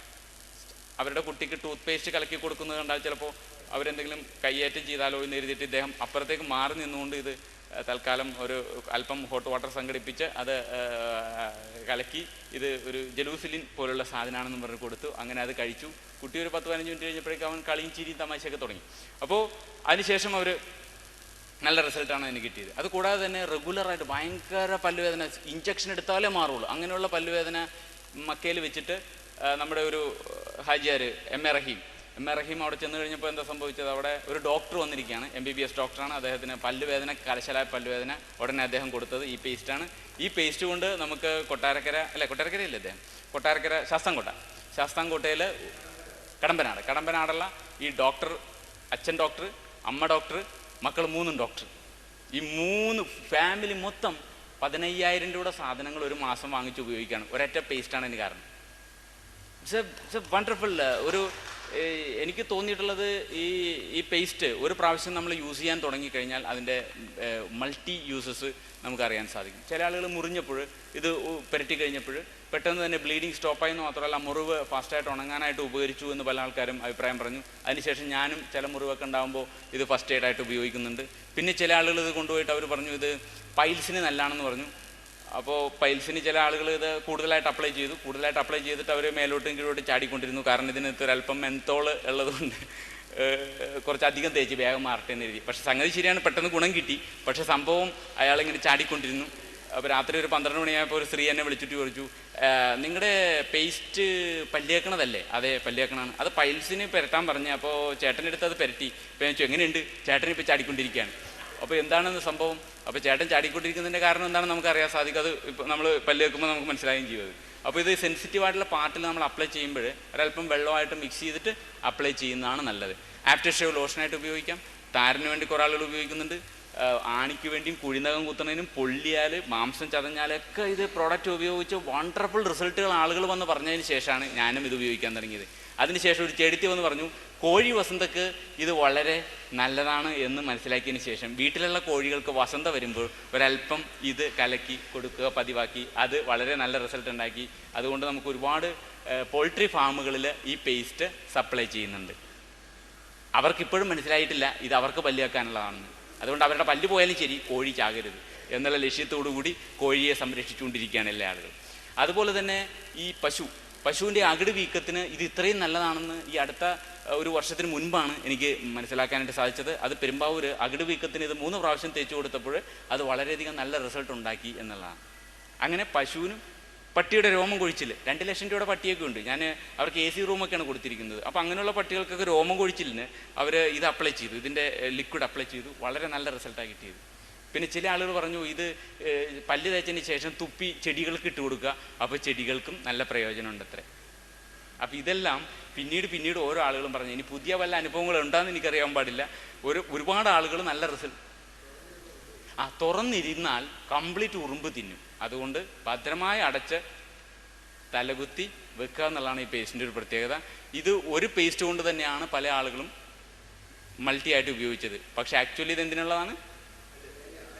അവരുടെ കുട്ടിക്ക് ടൂത്ത് പേസ്റ്റ് കലക്കി കൊടുക്കുന്നത് കണ്ടാൽ ചിലപ്പോൾ അവരെന്തെങ്കിലും കയ്യേറ്റം ചെയ്താലോ എന്ന് എഴുതിയിട്ട് ഇദ്ദേഹം അപ്പുറത്തേക്ക് മാറി നിന്നുകൊണ്ട് ഇത് തൽക്കാലം ഒരു അല്പം ഹോട്ട് വാട്ടർ സംഘടിപ്പിച്ച് അത് കലക്കി ഇത് ഒരു ജലൂസിലിൻ പോലുള്ള സാധനമാണെന്ന് പറഞ്ഞ് കൊടുത്തു. അങ്ങനെ അത് കഴിച്ചു. കുട്ടി ഒരു പത്ത് പതിനഞ്ച് മിനിറ്റ് കഴിഞ്ഞപ്പോഴേക്കും അവൻ കളിയും ചിരിയും തമാശയൊക്കെ തുടങ്ങി. അപ്പോൾ അതിനുശേഷം അവർ നല്ല റിസൾട്ടാണ് എനിക്ക് കിട്ടിയത്. അത് കൂടാതെ തന്നെ റെഗുലറായിട്ട് ഭയങ്കര പല്ലുവേദന ഇഞ്ചക്ഷൻ എടുത്താലേ മാറുള്ളൂ. അങ്ങനെയുള്ള പല്ലുവേദന മക്കയിൽ വെച്ചിട്ട് നമ്മുടെ ഒരു Hajiyar M A Rahim. M A Rahim അവിടെ ചെന്ന് കഴിഞ്ഞപ്പോൾ എന്താ സംഭവിച്ചത്? അവിടെ ഒരു ഡോക്ടർ വന്നിരിക്കുകയാണ്. എം ബി ബി എസ് ഡോക്ടറാണ് അദ്ദേഹത്തിന് പല്ലുവേദന കലശലായ പല്ലുവേദന ഉടനെ അദ്ദേഹം കൊടുത്തത് ഈ പേസ്റ്റാണ് ഈ പേസ്റ്റ് കൊണ്ട് നമുക്ക് കൊട്ടാരക്കര അല്ലെ കൊട്ടാരക്കരയില്ലേ അദ്ദേഹം? കൊട്ടാരക്കര ശാസ്താംകോട്ട. ശാസ്താംകോട്ടയിൽ കടമ്പനാട്. കടമ്പനാടുള്ള ഈ ഡോക്ടർ അച്ഛൻ ഡോക്ടർ അമ്മ ഡോക്ടർ മക്കൾ മൂന്നും ഡോക്ടർ ഈ മൂന്ന് ഫാമിലി മൊത്തം പതിനയ്യായിരം രൂപയുടെ സാധനങ്ങൾ ഒരു മാസം വാങ്ങിച്ച് ഉപയോഗിക്കുകയാണ്. ഒരൊറ്റ പേസ്റ്റാണ് അതിന് കാരണം. ഇറ്റ്സ് ഇറ്റ്സ് എ വണ്ടർഫുൾ ഒരു എനിക്ക് തോന്നിയിട്ടുള്ളത് ഈ ഈ പേസ്റ്റ് ഒരു പ്രാവശ്യം നമ്മൾ യൂസ് ചെയ്യാൻ തുടങ്ങിക്കഴിഞ്ഞാൽ അതിന്റെ മൾട്ടി യൂസസ് നമുക്കറിയാൻ സാധിക്കും. ചില ആളുകൾ മുറിഞ്ഞപ്പോൾ ഇത് പുരട്ടി കഴിഞ്ഞപ്പോൾ പെട്ടെന്ന് തന്നെ ബ്ലീഡിങ് സ്റ്റോപ്പായെന്ന് മാത്രമല്ല മുറിവ് ഫാസ്റ്റായിട്ട് ഉണങ്ങാനായിട്ട് ഉപകരിച്ചു എന്ന് പല ആൾക്കാരും അഭിപ്രായം പറഞ്ഞു. അതിനുശേഷം ഞാനും ചില മുറിവൊക്കെ ഉണ്ടാകുമ്പോൾ ഇത് ഫസ്റ്റ് എയ്ഡായിട്ട് ഉപയോഗിക്കുന്നുണ്ട്. പിന്നെ ചില ആളുകൾ ഇത് കൊണ്ടുപോയിട്ട് അവർ പറഞ്ഞു ഇത് പൈൽസിന് നല്ലതാണെന്ന് പറഞ്ഞു. അപ്പോൾ പൈൽസിന് ചില ആളുകൾ ഇത് കൂടുതലായിട്ട് അപ്ലൈ ചെയ്തു. കൂടുതലായിട്ട് അപ്ലൈ ചെയ്തിട്ട് അവർ മേലോട്ടും കീഴോട്ട് ചാടിക്കൊണ്ടിരുന്നു. കാരണം ഇതിനകത്ത് ഒരല്പം മെന്തോൾ ഉള്ളതുകൊണ്ട് കുറച്ചധികം തേച്ച് വേഗം മാറട്ടെ എന്ന് എഴുതി. പക്ഷേ സംഗതി ശരിയാണ് പെട്ടെന്ന് ഗുണം കിട്ടി. പക്ഷേ സംഭവം അയാളിങ്ങനെ ചാടിക്കൊണ്ടിരുന്നു. അപ്പോൾ രാത്രി ഒരു പന്ത്രണ്ട് മണിയായപ്പോൾ ഒരു സ്ത്രീ എന്നെ വിളിച്ചിട്ട് ചോദിച്ചു നിങ്ങളുടെ പേസ്റ്റ് പല്ലിയേക്കണതല്ലേ? അതെ പല്ലിയേക്കണാണ് അത് പൈൽസിന് പെരട്ടാൻ പറഞ്ഞു അപ്പോൾ അടുത്ത് അത് പെരട്ടി. അപ്പോൾ ഞാൻ എങ്ങനെയുണ്ട്? ചേട്ടൻ ഇപ്പോൾ ചാടിക്കൊണ്ടിരിക്കുകയാണ് അപ്പോൾ എന്താണെന്ന് സംഭവം? അപ്പോൾ ചേട്ടൻ ചാടിക്കൊണ്ടിരിക്കുന്നതിന്റെ കാരണം എന്താണെന്ന് നമുക്ക് അറിയാൻ സാധിക്കും അത് ഇപ്പോൾ നമ്മൾ പല്ല് വെക്കുമ്പോൾ നമുക്ക് മനസ്സിലാകുകയും ചെയ്യും അപ്പോൾ ഇത് സെൻസിറ്റീവ് ആയിട്ടുള്ള പാർട്ടിൽ നമ്മൾ അപ്ലൈ ചെയ്യുമ്പോൾ ഒരല്പം വെള്ളമായിട്ട് മിക്സ് ചെയ്തിട്ട് അപ്ലൈ ചെയ്യുന്നതാണ് നല്ലത്. ആഫ്റ്റർ ഷേവ് ലോഷനായിട്ട് ഉപയോഗിക്കാം. താരന് വേണ്ടി കുറേ ആളുകൾ ഉപയോഗിക്കുന്നുണ്ട്. ആണിക്ക് വേണ്ടിയും കുഴിനകം കുത്തുന്നതിനും പൊള്ളിയാൽ മാംസം ചതഞ്ഞാലൊക്കെ ഇത് പ്രോഡക്റ്റ് ഉപയോഗിച്ച് വണ്ടർഫുൾ റിസൾട്ടുകൾ ആളുകൾ വന്ന് പറഞ്ഞതിന് ശേഷമാണ് ഞാനും ഇത് ഉപയോഗിക്കാൻ തുടങ്ങിയത്. അതിനുശേഷം ഒരു ചെടുത്തി വന്ന് പറഞ്ഞു കോഴി വസന്തക്ക് ഇത് വളരെ നല്ലതാണ് എന്ന് മനസ്സിലാക്കിയതിന് ശേഷം വീട്ടിലുള്ള കോഴികൾക്ക് വസന്ത വരുമ്പോൾ ഒരല്പം ഇത് കലക്കി കൊടുക്കുക പതിവാക്കി. അത് വളരെ നല്ല റിസൾട്ട് ഉണ്ടാക്കി. അതുകൊണ്ട് നമുക്ക് ഒരുപാട് പോൾട്രി ഫാമുകളിൽ ഈ പേസ്റ്റ് സപ്ലൈ ചെയ്യുന്നുണ്ട്. അവർക്കിപ്പോഴും മനസ്സിലായിട്ടില്ല ഇത് അവർക്ക് പല്ലിയാക്കാനുള്ളതാണെന്ന് അതുകൊണ്ട് അവരുടെ പല്ല് പോയാലും ശരി കോഴി ചാകരുത്. എന്നുള്ള ലക്ഷ്യത്തോടു കൂടി കോഴിയെ സംരക്ഷിച്ചുകൊണ്ടിരിക്കുകയാണ് എല്ലാ ആളുകളും. അതുപോലെ തന്നെ ഈ പശു പശുവിന്റെ അകിട് വീക്കത്തിന് ഇത് ഇത്രയും നല്ലതാണെന്ന് ഈ അടുത്ത ഒരു വർഷത്തിന് മുൻപാണ് എനിക്ക് മനസ്സിലാക്കാനായിട്ട് സാധിച്ചത്. അത് പെരുമ്പാവൂർ അകിട് വീക്കത്തിന് ഇത് മൂന്ന് പ്രാവശ്യം തേച്ചു കൊടുത്തപ്പോൾ അത് വളരെയധികം നല്ല റിസൾട്ട് ഉണ്ടാക്കി എന്നുള്ളതാണ്. അങ്ങനെ പശുവിനും പട്ടിയുടെ രോമം കൊഴിച്ചിൽ രണ്ട് ലക്ഷം രൂപയുടെ പട്ടിയൊക്കെ ഉണ്ട്. ഞാൻ അവർക്ക് എ സി റൂമൊക്കെയാണ് കൊടുത്തിരിക്കുന്നത്. അപ്പോൾ അങ്ങനെയുള്ള പട്ടികൾക്കൊക്കെ രോമം കൊഴിച്ചിലിന് അവർ ഇത് അപ്ലൈ ചെയ്തു. ഇതിന്റെ ലിക്വിഡ് അപ്ലൈ ചെയ്തു. വളരെ നല്ല റിസൾട്ടാണ് കിട്ടിയത്. പിന്നെ ചില ആളുകൾ പറഞ്ഞു ഇത് പല്ല് തേച്ചതിന് ശേഷം തുപ്പി ചെടികൾക്ക് ഇട്ട് കൊടുക്കുക. അപ്പോൾ ചെടികൾക്കും നല്ല പ്രയോജനമുണ്ട് അത്രേ അപ്പോൾ ഇതെല്ലാം പിന്നീട് പിന്നീട് ഓരോ ആളുകളും പറഞ്ഞു ഇനി പുതിയ വല്ല അനുഭവങ്ങൾ ഉണ്ടാകുന്ന എനിക്കറിയാൻ പാടില്ല. ഒരു ഒരുപാട് ആളുകൾ നല്ല റിസൾട്ട്. ആ തുറന്നിരുന്നാൽ കംപ്ലീറ്റ് ഉറുമ്പ് തിന്നും. അതുകൊണ്ട് ഭദ്രമായി അടച്ച് തലകുത്തി വെക്കുക എന്നുള്ളതാണ് ഈ പേസ്റ്റിന്റെ ഒരു പ്രത്യേകത. ഇത് ഒരു പേസ്റ്റ് കൊണ്ട് തന്നെയാണ് പല ആളുകളും മൾട്ടി ആയിട്ട് ഉപയോഗിച്ചത്. പക്ഷെ ആക്ച്വലി ഇത് എന്തിനുള്ളതാണ്?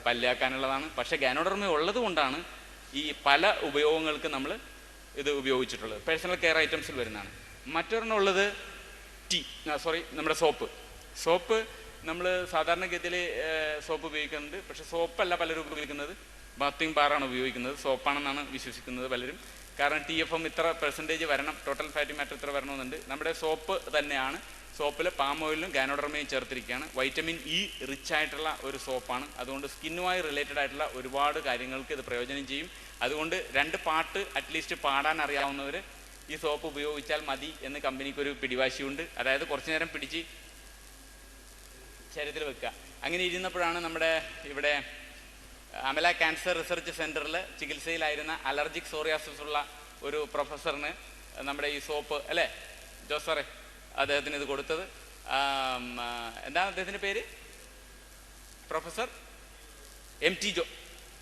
പല്ലാക്കാനുള്ളതാണ്. പക്ഷെ ഗാനോഡർമ ഉള്ളത് കൊണ്ടാണ് ഈ പല ഉപയോഗങ്ങൾക്ക് നമ്മൾ ഇത് ഉപയോഗിച്ചിട്ടുള്ളത്. പേഴ്സണൽ കെയർ ഐറ്റംസിൽ വരുന്നതാണ്. മറ്റൊരെണ്ണം ഉള്ളത് ടീ സോറി നമ്മുടെ സോപ്പ്. സോപ്പ് നമ്മൾ സാധാരണഗതിയിൽ സോപ്പ് ഉപയോഗിക്കുന്നുണ്ട്. പക്ഷെ സോപ്പല്ല പലരും ഉപയോഗിക്കുന്നത്. ബാത്തിങ് ബാറാണ് ഉപയോഗിക്കുന്നത്. സോപ്പാണെന്നാണ് വിശ്വസിക്കുന്നത് പലരും. കാരണം ടി എഫ് എം ഇത്ര പെർസെന്റേജ് വരണം ടോട്ടൽ ഫാറ്റി മാറ്റർ ഇത്ര വരണമെന്നുണ്ട്. നമ്മുടെ സോപ്പ് തന്നെയാണ്. സോപ്പിൽ പാം ഓയിലും ഗാനോഡർമയും ചേർത്തിരിക്കുകയാണ്. വൈറ്റമിൻ ഇ റിച്ച് ആയിട്ടുള്ള ഒരു സോപ്പാണ്. അതുകൊണ്ട് സ്കിന്നുമായി റിലേറ്റഡ് ആയിട്ടുള്ള ഒരുപാട് കാര്യങ്ങൾക്ക് ഇത് പ്രയോജനം ചെയ്യും. അതുകൊണ്ട് രണ്ട് പാട്ട് അറ്റ്ലീസ്റ്റ് പാടാൻ അറിയാവുന്നവർ ഈ സോപ്പ് ഉപയോഗിച്ചാൽ മതി എന്ന് കമ്പനിക്ക് ഒരു പിടിവാശിയുണ്ട്. അതായത് കുറച്ചു നേരം പിടിച്ച് ശരീരത്തിൽ വെക്കുക. അങ്ങനെ ഇരുന്നപ്പോഴാണ് നമ്മുടെ ഇവിടെ അമല ക്യാൻസർ റിസർച്ച് സെന്ററിൽ ചികിത്സയിലായിരുന്ന അലർജിക് സോറിയാസിസ് ഉള്ള ഒരു പ്രൊഫസറിന് നമ്മുടെ ഈ സോപ്പ് അല്ലേ? ജോസറെ അദ്ദേഹത്തിന് ഇത് കൊടുത്തത്. എന്താണ് അദ്ദേഹത്തിന്റെ പേര്? Professor? M T Jo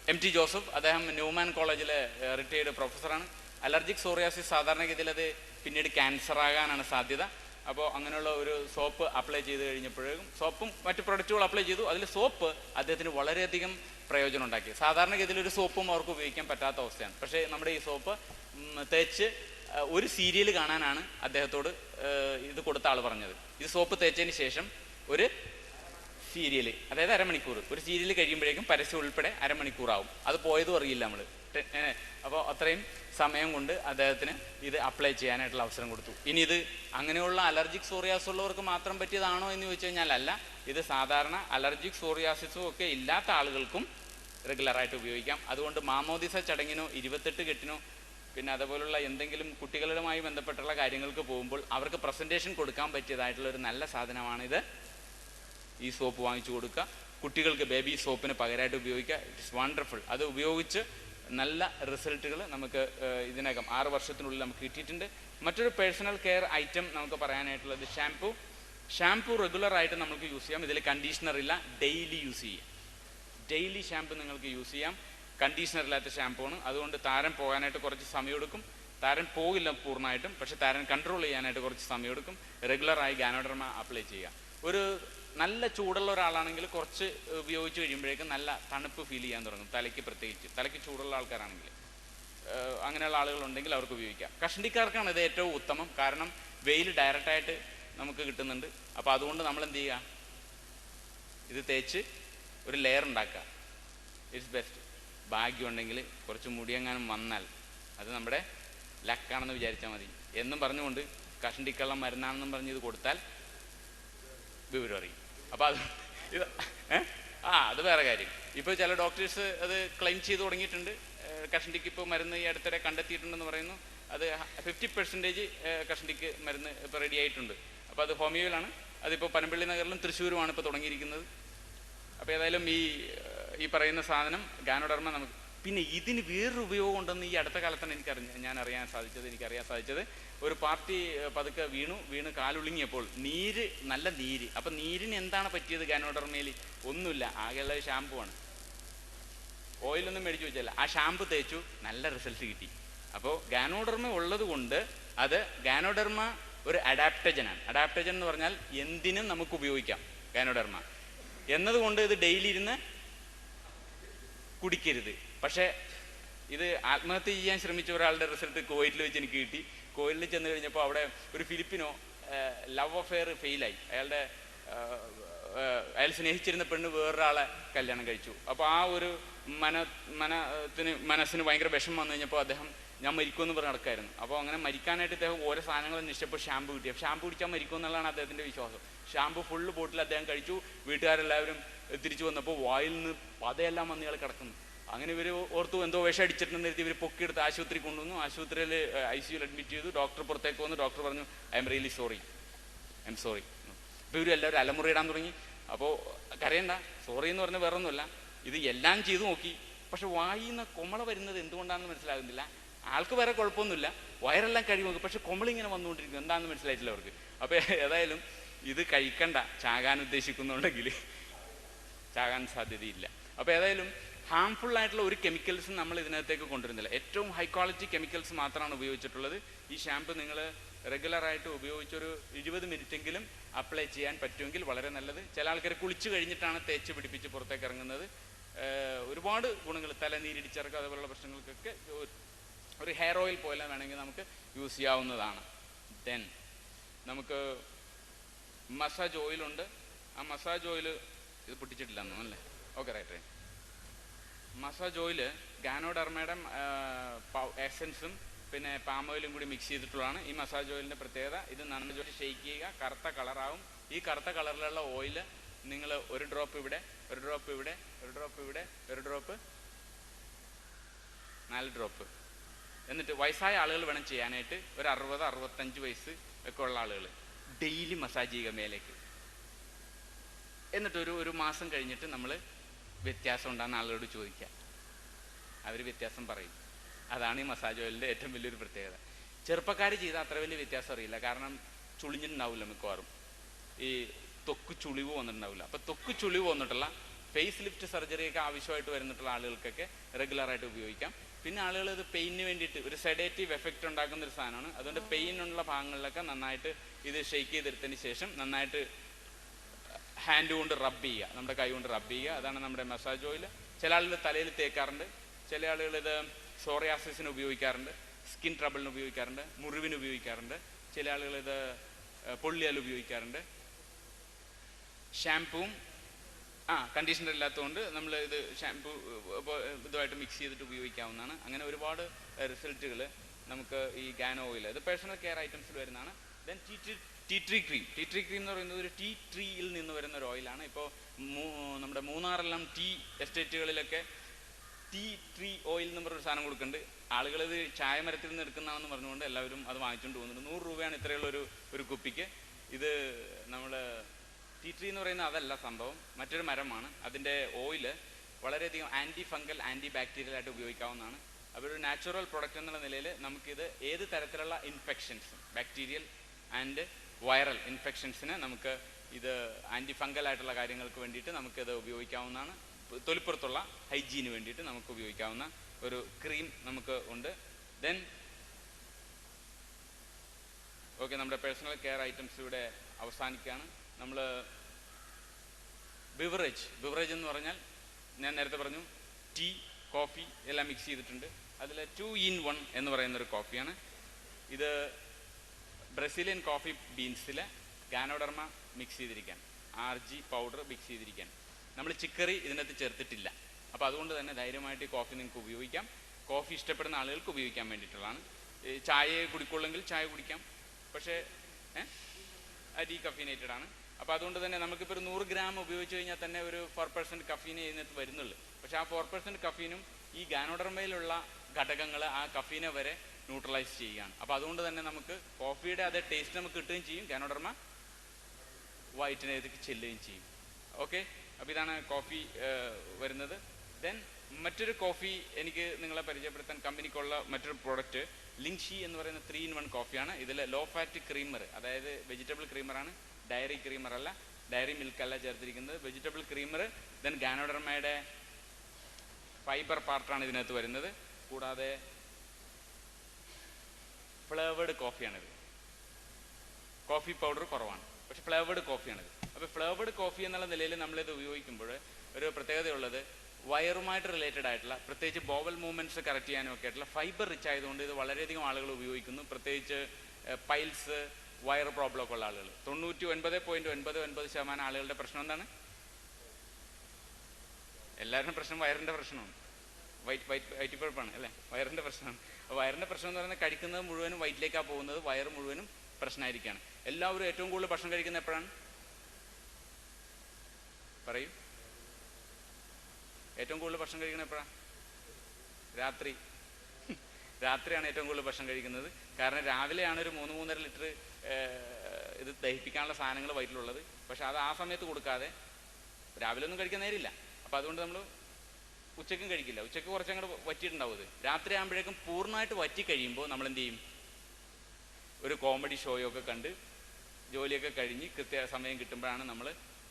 M T Joseph. അദ്ദേഹം ന്യൂമാൻ കോളേജിലെ റിട്ടയേർഡ് പ്രൊഫസറാണ്. അലർജിക് സോറിയാസിസ് സാധാരണഗതിയിൽ അത് പിന്നീട് ക്യാൻസർ ആകാനാണ് സാധ്യത. അപ്പോൾ അങ്ങനെയുള്ള ഒരു സോപ്പ് അപ്ലൈ ചെയ്ത് കഴിഞ്ഞപ്പോഴേക്കും സോപ്പും മറ്റു പ്രൊഡക്റ്റുകൾ അപ്ലൈ ചെയ്തു. അതിൽ സോപ്പ് അദ്ദേഹത്തിന് വളരെയധികം പ്രയോജനം ഉണ്ടാക്കി. സാധാരണഗതിയിൽ ഒരു സോപ്പും അവർക്ക് ഉപയോഗിക്കാൻ പറ്റാത്ത അവസ്ഥയാണ്. പക്ഷേ നമ്മുടെ ഈ സോപ്പ് തേച്ച് ഒരു സീരിയൽ കാണാനാണ് അദ്ദേഹത്തോട് ഇത് കൊടുത്ത ആൾ പറഞ്ഞത്. ഇത് സോപ്പ് തേച്ചതിന് ശേഷം ഒരു സീരിയൽ അതായത് അരമണിക്കൂർ. ഒരു സീരിയൽ കഴിയുമ്പോഴേക്കും പരസ്യം ഉൾപ്പെടെ അരമണിക്കൂറാവും. അത് പോയതും അറിയില്ല നമ്മൾ അപ്പോൾ അത്രയും സമയം കൊണ്ട് അദ്ദേഹത്തിന് ഇത് അപ്ലൈ ചെയ്യാനായിട്ടുള്ള അവസരം കൊടുത്തു. ഇനി ഇത് അങ്ങനെയുള്ള അലർജിക് സോറിയാസ് ഉള്ളവർക്ക് മാത്രം പറ്റിയതാണോ എന്ന് ചോദിച്ചു കഴിഞ്ഞാൽ അല്ല ഇത് സാധാരണ അലർജിക് സോറിയാസിസും ഒക്കെ ഇല്ലാത്ത ആളുകൾക്കും റെഗുലറായിട്ട് ഉപയോഗിക്കാം. അതുകൊണ്ട് മാമോദിസ ചടങ്ങിനോ ഇരുപത്തെട്ട് കെട്ടിനോ പിന്നെ അതുപോലുള്ള എന്തെങ്കിലും കുട്ടികളുമായി ബന്ധപ്പെട്ടുള്ള കാര്യങ്ങൾക്ക് പോകുമ്പോൾ അവർക്ക് പ്രസന്റേഷൻ കൊടുക്കാൻ പറ്റിയതായിട്ടുള്ള ഒരു നല്ല സാധനമാണിത് ഈ സോപ്പ് വാങ്ങിച്ചു കൊടുക്കുക. കുട്ടികൾക്ക് ബേബി സോപ്പിന് പകരമായിട്ട് ഉപയോഗിക്കുക. ഇറ്റ്സ് വണ്ടർഫുൾ അത് ഉപയോഗിച്ച് നല്ല റിസൾട്ടുകൾ നമുക്ക് ഇതിനകം ആറ് വർഷത്തിനുള്ളിൽ നമുക്ക് കിട്ടിയിട്ടുണ്ട്. മറ്റൊരു പേഴ്സണൽ കെയർ ഐറ്റം നമുക്ക് പറയാനായിട്ടുള്ളത് ഷാംപൂ ഷാംപൂ റെഗുലറായിട്ട് നമുക്ക് യൂസ് ചെയ്യാം. ഇതിൽ കണ്ടീഷണർ ഇല്ല. ഡെയിലി യൂസ് ചെയ്യാം. ഡെയിലി ഷാമ്പു നിങ്ങൾക്ക് യൂസ് ചെയ്യാം. കണ്ടീഷണർ ഇല്ലാത്ത ഷാമ്പൂ ആണ്. അതുകൊണ്ട് താരൻ പോകാനായിട്ട് കുറച്ച് സമയമെടുക്കും താരൻ പോകില്ല പൂർണമായിട്ടും. പക്ഷെ താരൻ കൺട്രോൾ ചെയ്യാനായിട്ട് കുറച്ച് സമയമെടുക്കും റെഗുലറായി ഗാനോഡർമ അപ്ലൈ ചെയ്യുക. ഒരു നല്ല ചൂടുള്ള ഒരാളാണെങ്കിൽ കുറച്ച് ഉപയോഗിച്ച് കഴിയുമ്പോഴേക്കും നല്ല തണുപ്പ് ഫീൽ ചെയ്യാൻ തുടങ്ങും. തലയ്ക്ക് പ്രത്യേകിച്ച്. തലയ്ക്ക് ചൂടുള്ള ആൾക്കാരാണെങ്കിൽ. അങ്ങനെയുള്ള ആളുകളുണ്ടെങ്കിൽ അവർക്ക് ഉപയോഗിക്കാം. കഷണ്ടിക്കാർക്കാണ് ഇത് ഏറ്റവും ഉത്തമം. കാരണം വെയിൽ ഡയറക്റ്റായിട്ട് നമുക്ക് കിട്ടുന്നുണ്ട്. അപ്പോൾ അതുകൊണ്ട് നമ്മൾ എന്ത് ചെയ്യുക? ഇത് തേച്ച് ഒരു ലെയർ ഉണ്ടാക്കുക. ഇറ്റ്സ് ബെസ്റ്റ് ഭാഗ്യമുണ്ടെങ്കിൽ കുറച്ച് മുടിയെങ്ങാനും വന്നാൽ അത് നമ്മുടെ ലക്കാണെന്ന് വിചാരിച്ചാൽ മതി. എന്നും പറഞ്ഞുകൊണ്ട് കഷണ്ടിക്കള്ളം മരുന്നാണെന്നും പറഞ്ഞ് ഇത് കൊടുത്താൽ വിവരം അറിയും. അപ്പോൾ അത് ഇത് ആ അത് വേറെ കാര്യം. ഇപ്പോൾ ചില ഡോക്ടേഴ്സ് അത് ക്ലെയിം ചെയ്ത് തുടങ്ങിയിട്ടുണ്ട്. കഷണ്ടിക്ക് ഇപ്പോൾ മരുന്ന് ഈ അടുത്തിടെ കണ്ടെത്തിയിട്ടുണ്ടെന്ന് പറയുന്നു. അത് ഫിഫ്റ്റി പെർസെന്റേജ് കഷണ്ടിക്ക് മരുന്ന് ഇപ്പോൾ റെഡി ആയിട്ടുണ്ട്. അപ്പോൾ അത് ഹോമിയോയിലാണ്. അതിപ്പോൾ പനമ്പള്ളി നഗറിലും തൃശ്ശൂരുമാണ് ഇപ്പോൾ തുടങ്ങിയിരിക്കുന്നത്. അപ്പോൾ ഏതായാലും ഈ ഈ പറയുന്ന സാധനം ഗാനോഡർമ നമുക്ക് പിന്നെ ഇതിന് വേറൊരു ഉപയോഗം ഉണ്ടെന്ന് ഈ അടുത്ത കാലത്താണ് എനിക്കറിഞ്ഞ ഞാൻ അറിയാൻ സാധിച്ചത് എനിക്കറിയാൻ സാധിച്ചത് ഒരു പാർട്ടി പതുക്കെ വീണു വീണ് കാലുളുങ്ങിയപ്പോൾ നീര് നല്ല നീര്. അപ്പം നീരിന് എന്താണ് പറ്റിയത് ഗാനോഡർമയിൽ ഒന്നുമില്ല ആകെയുള്ള ഷാമ്പു ആണ്. ഓയിലൊന്നും മേടിച്ചു വെച്ചല്ല ആ ഷാമ്പു തേച്ചു നല്ല റിസൾട്ട് കിട്ടി. അപ്പോൾ ഗാനോഡർമ ഉള്ളത് കൊണ്ട് അത് ഗാനോഡർമ ഒരു അഡാപ്റ്റജനാണ് അഡാപ്റ്റജൻ എന്ന് പറഞ്ഞാൽ എന്തിനും നമുക്ക് ഉപയോഗിക്കാം ഗാനോഡർമ എന്നതുകൊണ്ട് ഇത് ഡെയിലി ഇരുന്ന് കുടിക്കരുത്. പക്ഷേ ഇത് ആത്മഹത്യ ചെയ്യാൻ ശ്രമിച്ച ഒരാളുടെ റിസൾട്ട് കോയിലിൽ വെച്ച് എനിക്ക് കിട്ടി. കോയിലിൽ ചെന്ന് കഴിഞ്ഞപ്പോൾ അവിടെ ഒരു ഫിലിപ്പിനോ ലവ് അഫെയർ ഫെയിലായി. അയാളുടെ അയാൾ സ്നേഹിച്ചിരുന്ന പെണ്ണ് വേറൊരാളെ കല്യാണം കഴിച്ചു. അപ്പോൾ ആ ഒരു മന മനത്തിന് മനസ്സിന് ഭയങ്കര വിഷമം വന്നു കഴിഞ്ഞപ്പോൾ അദ്ദേഹം ഞാൻ മരിക്കുമെന്ന് പറഞ്ഞ് നടക്കായിരുന്നു. അപ്പോൾ അങ്ങനെ മരിക്കാനായിട്ട് ഇദ്ദേഹം ഓരോ സാധനങ്ങൾ നിശ്ചയപ്പോൾ ഷാമ്പു കിട്ടി. ഷാമ്പു കുടിച്ചാൽ മരിക്കും എന്നുള്ളതാണ് അദ്ദേഹത്തിന്റെ വിശ്വാസം. ഷാമ്പു ഫുള്ള് ബോട്ടിൽ അദ്ദേഹം കഴിച്ചു. വീട്ടുകാരെല്ലാവരും തിരിച്ചു വന്നപ്പോൾ വായിൽ നിന്ന് പതയെല്ലാം വന്ന് ഇയാൾ കിടക്കുന്നു. അങ്ങനെ ഇവർ ഓർത്തു എന്തോ വിഷം അടിച്ചിട്ടുണ്ടെന്ന് കരുതി ഇവർ പൊക്കിയെടുത്ത് ആശുപത്രി കൊണ്ടുവന്നു. ആശുപത്രിയിൽ ഐ സിയുൽ അഡ്മിറ്റ് ചെയ്തു. ഡോക്ടർ പുറത്തേക്ക് വന്നു. ഡോക്ടർ പറഞ്ഞു I'm really sorry. I'm sorry. അപ്പോൾ ഇവർ എല്ലാവരും അലമുറയിടാൻ തുടങ്ങി. അപ്പോൾ കരയണ്ട. സോറി എന്ന് പറഞ്ഞാൽ വേറൊന്നുമല്ല. ഇത് എല്ലാം ചെയ്തു നോക്കി. പക്ഷെ വായിന്ന് കൊമള വരുന്നത് എന്തുകൊണ്ടാണെന്ന് മനസ്സിലാകുന്നില്ല. ആൾക്ക് വേറെ കുഴപ്പമൊന്നുമില്ല. വയറെല്ലാം കഴിവ് പക്ഷെ കൊമളിങ്ങനെ വന്നുകൊണ്ടിരിക്കുന്നു. എന്താണെന്ന് മനസ്സിലായിട്ടില്ല അവർക്ക്. അപ്പോൾ ഏതായാലും ഇത് കഴിക്കണ്ട. ചാകാൻ ഉദ്ദേശിക്കുന്നുണ്ടെങ്കിൽ ചാകാൻ സാധ്യതയില്ല. അപ്പോൾ ഏതായാലും ഹാംഫുൾ ആയിട്ടുള്ള ഒരു കെമിക്കൽസും നമ്മൾ ഇതിനകത്തേക്ക് കൊണ്ടുവരുന്നില്ല. ഏറ്റവും ഹൈ ക്വാളിറ്റി കെമിക്കൽസ് മാത്രമാണ് ഉപയോഗിച്ചിട്ടുള്ളത്. ഈ ഷാമ്പു നിങ്ങൾ റെഗുലർ ആയിട്ട് ഉപയോഗിച്ചൊരു ഇരുപത് മിനിറ്റെങ്കിലും അപ്ലൈ ചെയ്യാൻ പറ്റുമെങ്കിൽ വളരെ നല്ലത്. ചില ആൾക്കാർ കുളിച്ചു കഴിഞ്ഞിട്ടാണ് തേച്ച് പിടിപ്പിച്ച് പുറത്തേക്ക് ഇറങ്ങുന്നത്. ഒരുപാട് ഗുണങ്ങൾ. തലനീരിടിച്ചിറക്കുക അതുപോലുള്ള പ്രശ്നങ്ങൾക്കൊക്കെ ഒരു- ഹെയർ ഓയിൽ പോലെ വേണമെങ്കിൽ നമുക്ക് യൂസ് ചെയ്യാവുന്നതാണ്. ദെൻ നമുക്ക് മസാജ് ഓയിലുണ്ട് ആ മസാജ് ഓയിൽ ഇത് പൊട്ടിച്ചിട്ടില്ലെന്നോ അല്ലേ? Okay right right massage oil ഗാനോഡർമയുടെ എസൻസും പിന്നെ പാം ഓയിലും കൂടി മിക്സ് ചെയ്തിട്ടുള്ളതാണ്. ഈ മസാജ് ഓയിലിന്റെ പ്രത്യേകത ഇത് നന്നായി ഷെയ്ക്ക് ചെയ്യുക കറുത്ത കളറാവും ഈ കറുത്ത കളറിലുള്ള ഓയിൽ നിങ്ങൾ ഒരു ഡ്രോപ്പ് ഇവിടെ ഒരു ഡ്രോപ്പ് ഇവിടെ ഒരു ഡ്രോപ്പ് ഇവിടെ ഒരു ഡ്രോപ്പ് നാല് ഡ്രോപ്പ് എന്നിട്ട് വയസ്സായ ആളുകൾ വേണം ചെയ്യാനായിട്ട്. ഒരു അറുപത് അറുപത്തഞ്ച് വയസ്സ് ഒക്കെ ഉള്ള ആളുകൾ. ഡെയിലി മസാജ് ചെയ്യുക മേലേക്ക്. എന്നിട്ട് ഒരു ഒരു മാസം കഴിഞ്ഞിട്ട് നമ്മൾ വ്യത്യാസം ഉണ്ടാകുന്ന ആളുകളോട് ചോദിക്കുക. അവർ വ്യത്യാസം പറയും. അതാണ് ഈ മസാജ് ഓയിലിന്റെ ഏറ്റവും വലിയൊരു പ്രത്യേകത. ചെറുപ്പക്കാർ ചെയ്ത അത്ര വലിയ വ്യത്യാസം അറിയില്ല. കാരണം ചുളിഞ്ഞിട്ടുണ്ടാവില്ല മിക്കവാറും. ഈ തൊക്ക് ചുളിവ് വന്നിട്ടുണ്ടാവില്ല. അപ്പോൾ തൊക്ക് ചുളിവ് വന്നിട്ടുള്ള ഫേസ് ലിഫ്റ്റ് സർജറിയൊക്കെ ആവശ്യമായിട്ട് വരുന്നിട്ടുള്ള ആളുകൾക്കൊക്കെ റെഗുലറായിട്ട് ഉപയോഗിക്കാം. പിന്നെ ആളുകൾ ഇത് പെയിന് വേണ്ടിയിട്ട് ഒരു സെഡേറ്റീവ് എഫക്റ്റ് ഉണ്ടാക്കുന്ന ഒരു സാധനമാണ്. അതുകൊണ്ട് പെയിനുള്ള ഭാഗങ്ങളിലൊക്കെ നന്നായിട്ട് ഇത് ഷെയ്ക്ക് ചെയ്തെടുത്തതിന് ശേഷം നന്നായിട്ട് ഹാൻഡ് കൊണ്ട് റബ്ബ് ചെയ്യുക. നമ്മുടെ കൈ കൊണ്ട് റബ് ചെയ്യുക. അതാണ് നമ്മുടെ മസാജ് ഓയിൽ ചില ആളുകൾ തലയിൽ തേക്കാറുണ്ട്. ചില ആളുകൾ ഇത് സോറിയാസിസിന് ഉപയോഗിക്കാറുണ്ട്. സ്കിൻ ട്രബിളിന് ഉപയോഗിക്കാറുണ്ട്. മുറിവിന് ഉപയോഗിക്കാറുണ്ട്. ചില ആളുകൾ ഇത് പൊള്ളിയാൽ ഉപയോഗിക്കാറുണ്ട്. ഷാംപൂവും ആ കണ്ടീഷണർ ഇല്ലാത്തതുകൊണ്ട് നമ്മൾ ഇത് ഷാംപൂ ഇതുമായിട്ട് മിക്സ് ചെയ്തിട്ട് ഉപയോഗിക്കാവുന്നതാണ്. അങ്ങനെ ഒരുപാട് റിസൾട്ടുകൾ നമുക്ക് ഈ ഗാനോ ഓയിൽ ഇത് പേഴ്സണൽ കെയർ ഐറ്റംസിൽ വരുന്നതാണ്. Then tea tea tree cream tea tree cream എന്ന് പറയുന്നത് ഒരു ടീ ട്രീയിൽ നിന്ന് വരുന്ന ഒരു ഓയിലാണ് ഇപ്പോൾ നമ്മുടെ മൂന്നാറെല്ലാം ടീ എസ്റ്റേറ്റുകളിലൊക്കെ ടീ ട്രീ ഓയിൽ എന്ന് പറഞ്ഞൊരു സാധനം കൊടുക്കുന്നുണ്ട്. ആളുകൾ ഇത് ചായ മരത്തിൽ നിന്ന് എടുക്കുന്നതാണെന്ന് പറഞ്ഞുകൊണ്ട് എല്ലാവരും അത് വാങ്ങിച്ചുകൊണ്ട് പോകുന്നുണ്ട്. നൂറ് രൂപയാണ് ഇത്രയുള്ള ഒരു ഒരു കുപ്പിക്ക്. ഇത് നമ്മൾ ടീ ട്രീ എന്ന് പറയുന്ന അതല്ല സംഭവം. മറ്റൊരു മരമാണ്. അതിന്റെ ഓയിൽ വളരെയധികം ആന്റി ഫംഗൽ ആന്റി ബാക്ടീരിയൽ ആയിട്ട് ഉപയോഗിക്കാവുന്നതാണ്. അപ്പോൾ ഒരു നാച്ചുറൽ പ്രൊഡക്റ്റ് എന്നുള്ള നിലയിൽ നമുക്കിത് ഏത് തരത്തിലുള്ള ഇൻഫെക്ഷൻസ് ബാക്ടീരിയൽ ആൻഡ് വൈറൽ ഇൻഫെക്ഷൻസിന് നമുക്ക് ഇത് ആന്റി ഫംഗൽ ആയിട്ടുള്ള കാര്യങ്ങൾക്ക് വേണ്ടിയിട്ട് നമുക്കിത് ഉപയോഗിക്കാവുന്നതാണ്. തൊലിപ്പുറത്തുള്ള ഹൈജീന് വേണ്ടിയിട്ട് നമുക്ക് ഉപയോഗിക്കാവുന്ന ഒരു ക്രീം നമുക്ക് ഉണ്ട്. ദെൻ ഓക്കെ നമ്മുടെ പേഴ്സണൽ കെയർ ഐറ്റംസ് ഇവിടെ അവസാനിക്കുകയാണ്. നമ്മൾ ബിവറേജ് ബിവറേജ് എന്ന് പറഞ്ഞാൽ ഞാൻ നേരത്തെ പറഞ്ഞു ടീ കോഫി എല്ലാം മിക്സ് ചെയ്തിട്ടുണ്ട്. അതിൽ ടു ഇൻ വൺ എന്ന് പറയുന്ന ഒരു കോഫിയാണ് ഇത് ബ്രസീലിയൻ കോഫി ബീൻസിൽ ഗാനോഡർമ മിക്സ് ചെയ്തിരിക്കാൻ ആർ ജി പൗഡർ മിക്സ് ചെയ്തിരിക്കാൻ. നമ്മൾ ചിക്കറി ഇതിനകത്ത് ചേർത്തിട്ടില്ല. അപ്പോൾ അതുകൊണ്ട് തന്നെ ധൈര്യമായിട്ട് ഈ കോഫി നിങ്ങൾക്ക് ഉപയോഗിക്കാം. കോഫി ഇഷ്ടപ്പെടുന്ന ആളുകൾക്ക് ഉപയോഗിക്കാൻ വേണ്ടിയിട്ടുള്ളതാണ്. ചായയെ ചായ കുടിക്കുള്ളെങ്കിൽ ചായ കുടിക്കാം. പക്ഷേ അരി കഫീനേറ്റഡ് ആണ്. അപ്പോൾ അതുകൊണ്ട് തന്നെ നമുക്കിപ്പോൾ ഒരു നൂറ് ഗ്രാം ഉപയോഗിച്ച് കഴിഞ്ഞാൽ തന്നെ ഒരു ഫോർ പെർസെന്റ് കഫീൻ ഇതിനകത്ത് വരുന്നുള്ളൂ. പക്ഷേ ആ ഫോർ പെർസെന്റ് കഫീനും ഈ ഗാനോഡർമയിലുള്ള ഘടകങ്ങൾ ആ കഫീനെ വരെ ന്യൂട്രലൈസ് ചെയ്യുകയാണ്. അപ്പോൾ അതുകൊണ്ട് തന്നെ നമുക്ക് കോഫിയുടെ അതേ ടേസ്റ്റ് നമുക്ക് കിട്ടുകയും ചെയ്യും ഗാനോഡർമ വയറ്റിനകത്തേക്ക് ചെല്ലുകയും ചെയ്യും. ഓക്കെ അപ്പോൾ ഇതാണ് കോഫി വരുന്നത്. ദെൻ മറ്റൊരു കോഫി എനിക്ക് നിങ്ങളെ പരിചയപ്പെടുത്താൻ കമ്പനിക്കുള്ള മറ്റൊരു പ്രോഡക്റ്റ് ലിങ്ഷി എന്ന് പറയുന്ന ത്രീ ഇൻ വൺ കോഫിയാണ് ഇതിൽ ലോ ഫാറ്റ് ക്രീമർ അതായത് വെജിറ്റബിൾ ക്രീമറാണ് ഡയറി ക്രീമർ അല്ല ഡയറി അല്ല ചേർത്തിരിക്കുന്നത്. Vegetable creamer then ganoderma fibre പാർട്ടാണ് ഇതിനകത്ത് വരുന്നത്. കൂടാതെ ഫ്ലേവേഡ് കോഫിയാണിത് കോഫി പൗഡർ കുറവാണ്. പക്ഷെ ഫ്ലേവേഡ് കോഫിയാണിത് അപ്പോൾ ഫ്ലേവേഡ് കോഫി എന്നുള്ള നിലയിൽ നമ്മളിത് ഉപയോഗിക്കുമ്പോൾ ഒരു പ്രത്യേകതയുള്ളത് വയറുമായിട്ട് റിലേറ്റഡ് ആയിട്ടുള്ള പ്രത്യേകിച്ച് ബോവൽ മൂവ്മെന്റ്സ് കറക്റ്റ് ചെയ്യാനും ഒക്കെ ആയിട്ടുള്ള ഫൈബർ റിച്ച് ആയതുകൊണ്ട് ഇത് വളരെയധികം ആളുകൾ ഉപയോഗിക്കുന്നു. പ്രത്യേകിച്ച് പൈൽസ് വയർ പ്രോബ്ലം ഒക്കെ ഉള്ള ആളുകൾ. തൊണ്ണൂറ്റി ഒൻപത് പോയിന്റ് ഒൻപത് ഒൻപത് ശതമാനം ആളുകളുടെ പ്രശ്നം എന്താണ്? എല്ലാവരുടെയും പ്രശ്നം വയറിന്റെ പ്രശ്നമാണ്. വൈറ്റ് വൈറ്റ് വയറ്റിപ്പഴപ്പാണ് അല്ലേ? വയറിന്റെ പ്രശ്നമാണ്. വയറിന്റെ പ്രശ്നം എന്ന് പറയുന്നത് കഴിക്കുന്നത് മുഴുവനും വയറ്റിലേക്കാണ് പോകുന്നത് വയറ് മുഴുവനും പ്രശ്നമായിരിക്കുകയാണ് എല്ലാവരും ഏറ്റവും കൂടുതൽ ഭക്ഷണം കഴിക്കുന്നത് എപ്പോഴാണ്? പറയൂ. ഏറ്റവും കൂടുതൽ ഭക്ഷണം കഴിക്കുന്നത് എപ്പോഴാണ് രാത്രി. രാത്രിയാണ് ഏറ്റവും കൂടുതൽ ഭക്ഷണം കഴിക്കുന്നത്. കാരണം രാവിലെയാണ് ഒരു മൂന്ന് മൂന്നര ലിറ്റർ ഇത് ദഹിപ്പിക്കാനുള്ള സാധനങ്ങൾ വയറ്റിലുള്ളത്. പക്ഷെ അത് ആ സമയത്ത് കൊടുക്കാതെ രാവിലെ ഒന്നും കഴിക്കാൻ നേരില്ല. അപ്പം അതുകൊണ്ട് നമ്മൾ ഉച്ചക്കും കഴിക്കില്ല. ഉച്ചയ്ക്ക് കുറച്ചങ്ങോട്ട് വറ്റിയിട്ടുണ്ടാവും ഇത്. രാത്രി ആകുമ്പോഴേക്കും പൂർണമായിട്ട് വറ്റി കഴിയുമ്പോൾ നമ്മൾ എന്ത് ചെയ്യും? ഒരു കോമഡി ഷോയൊക്കെ കണ്ട് ജോലിയൊക്കെ കഴിഞ്ഞ് കൃത്യ സമയം കിട്ടുമ്പോഴാണ് നമ്മൾ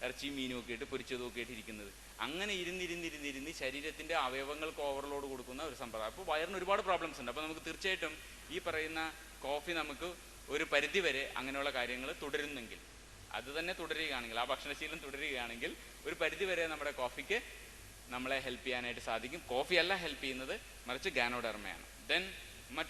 ഇറച്ചിയും മീനും ഒക്കെ ഇട്ട് പൊരിച്ചതും ഒക്കെ ആയിട്ട് ഇരിക്കുന്നത്. അങ്ങനെ ഇരുന്നിരുന്നിരുന്നിരുന്ന് ശരീരത്തിന്റെ അവയവങ്ങൾക്ക് ഓവർലോഡ് കൊടുക്കുന്ന ഒരു സമ്പ്രദായം അപ്പോൾ വയറിന് ഒരുപാട് പ്രോബ്ലംസ് ഉണ്ട്. അപ്പോൾ നമുക്ക് തീർച്ചയായിട്ടും ഈ പറയുന്ന കോഫി നമുക്ക് ഒരു പരിധി വരെ അങ്ങനെയുള്ള കാര്യങ്ങൾ തുടരുന്നെങ്കിൽ അത് തന്നെ തുടരുകയാണെങ്കിൽ ആ ഭക്ഷണശീലം തുടരുകയാണെങ്കിൽ ഒരു പരിധി വരെ നമ്മുടെ കോഫിക്ക് നമ്മളെ ഹെൽപ്പ് ചെയ്യാനായിട്ട് സാധിക്കും. കോഫി അല്ല ഹെൽപ്പ് ചെയ്യുന്നത് മറിച്ച് ഗാനോഡർമയാണ്. ദെൻ മറ്റ്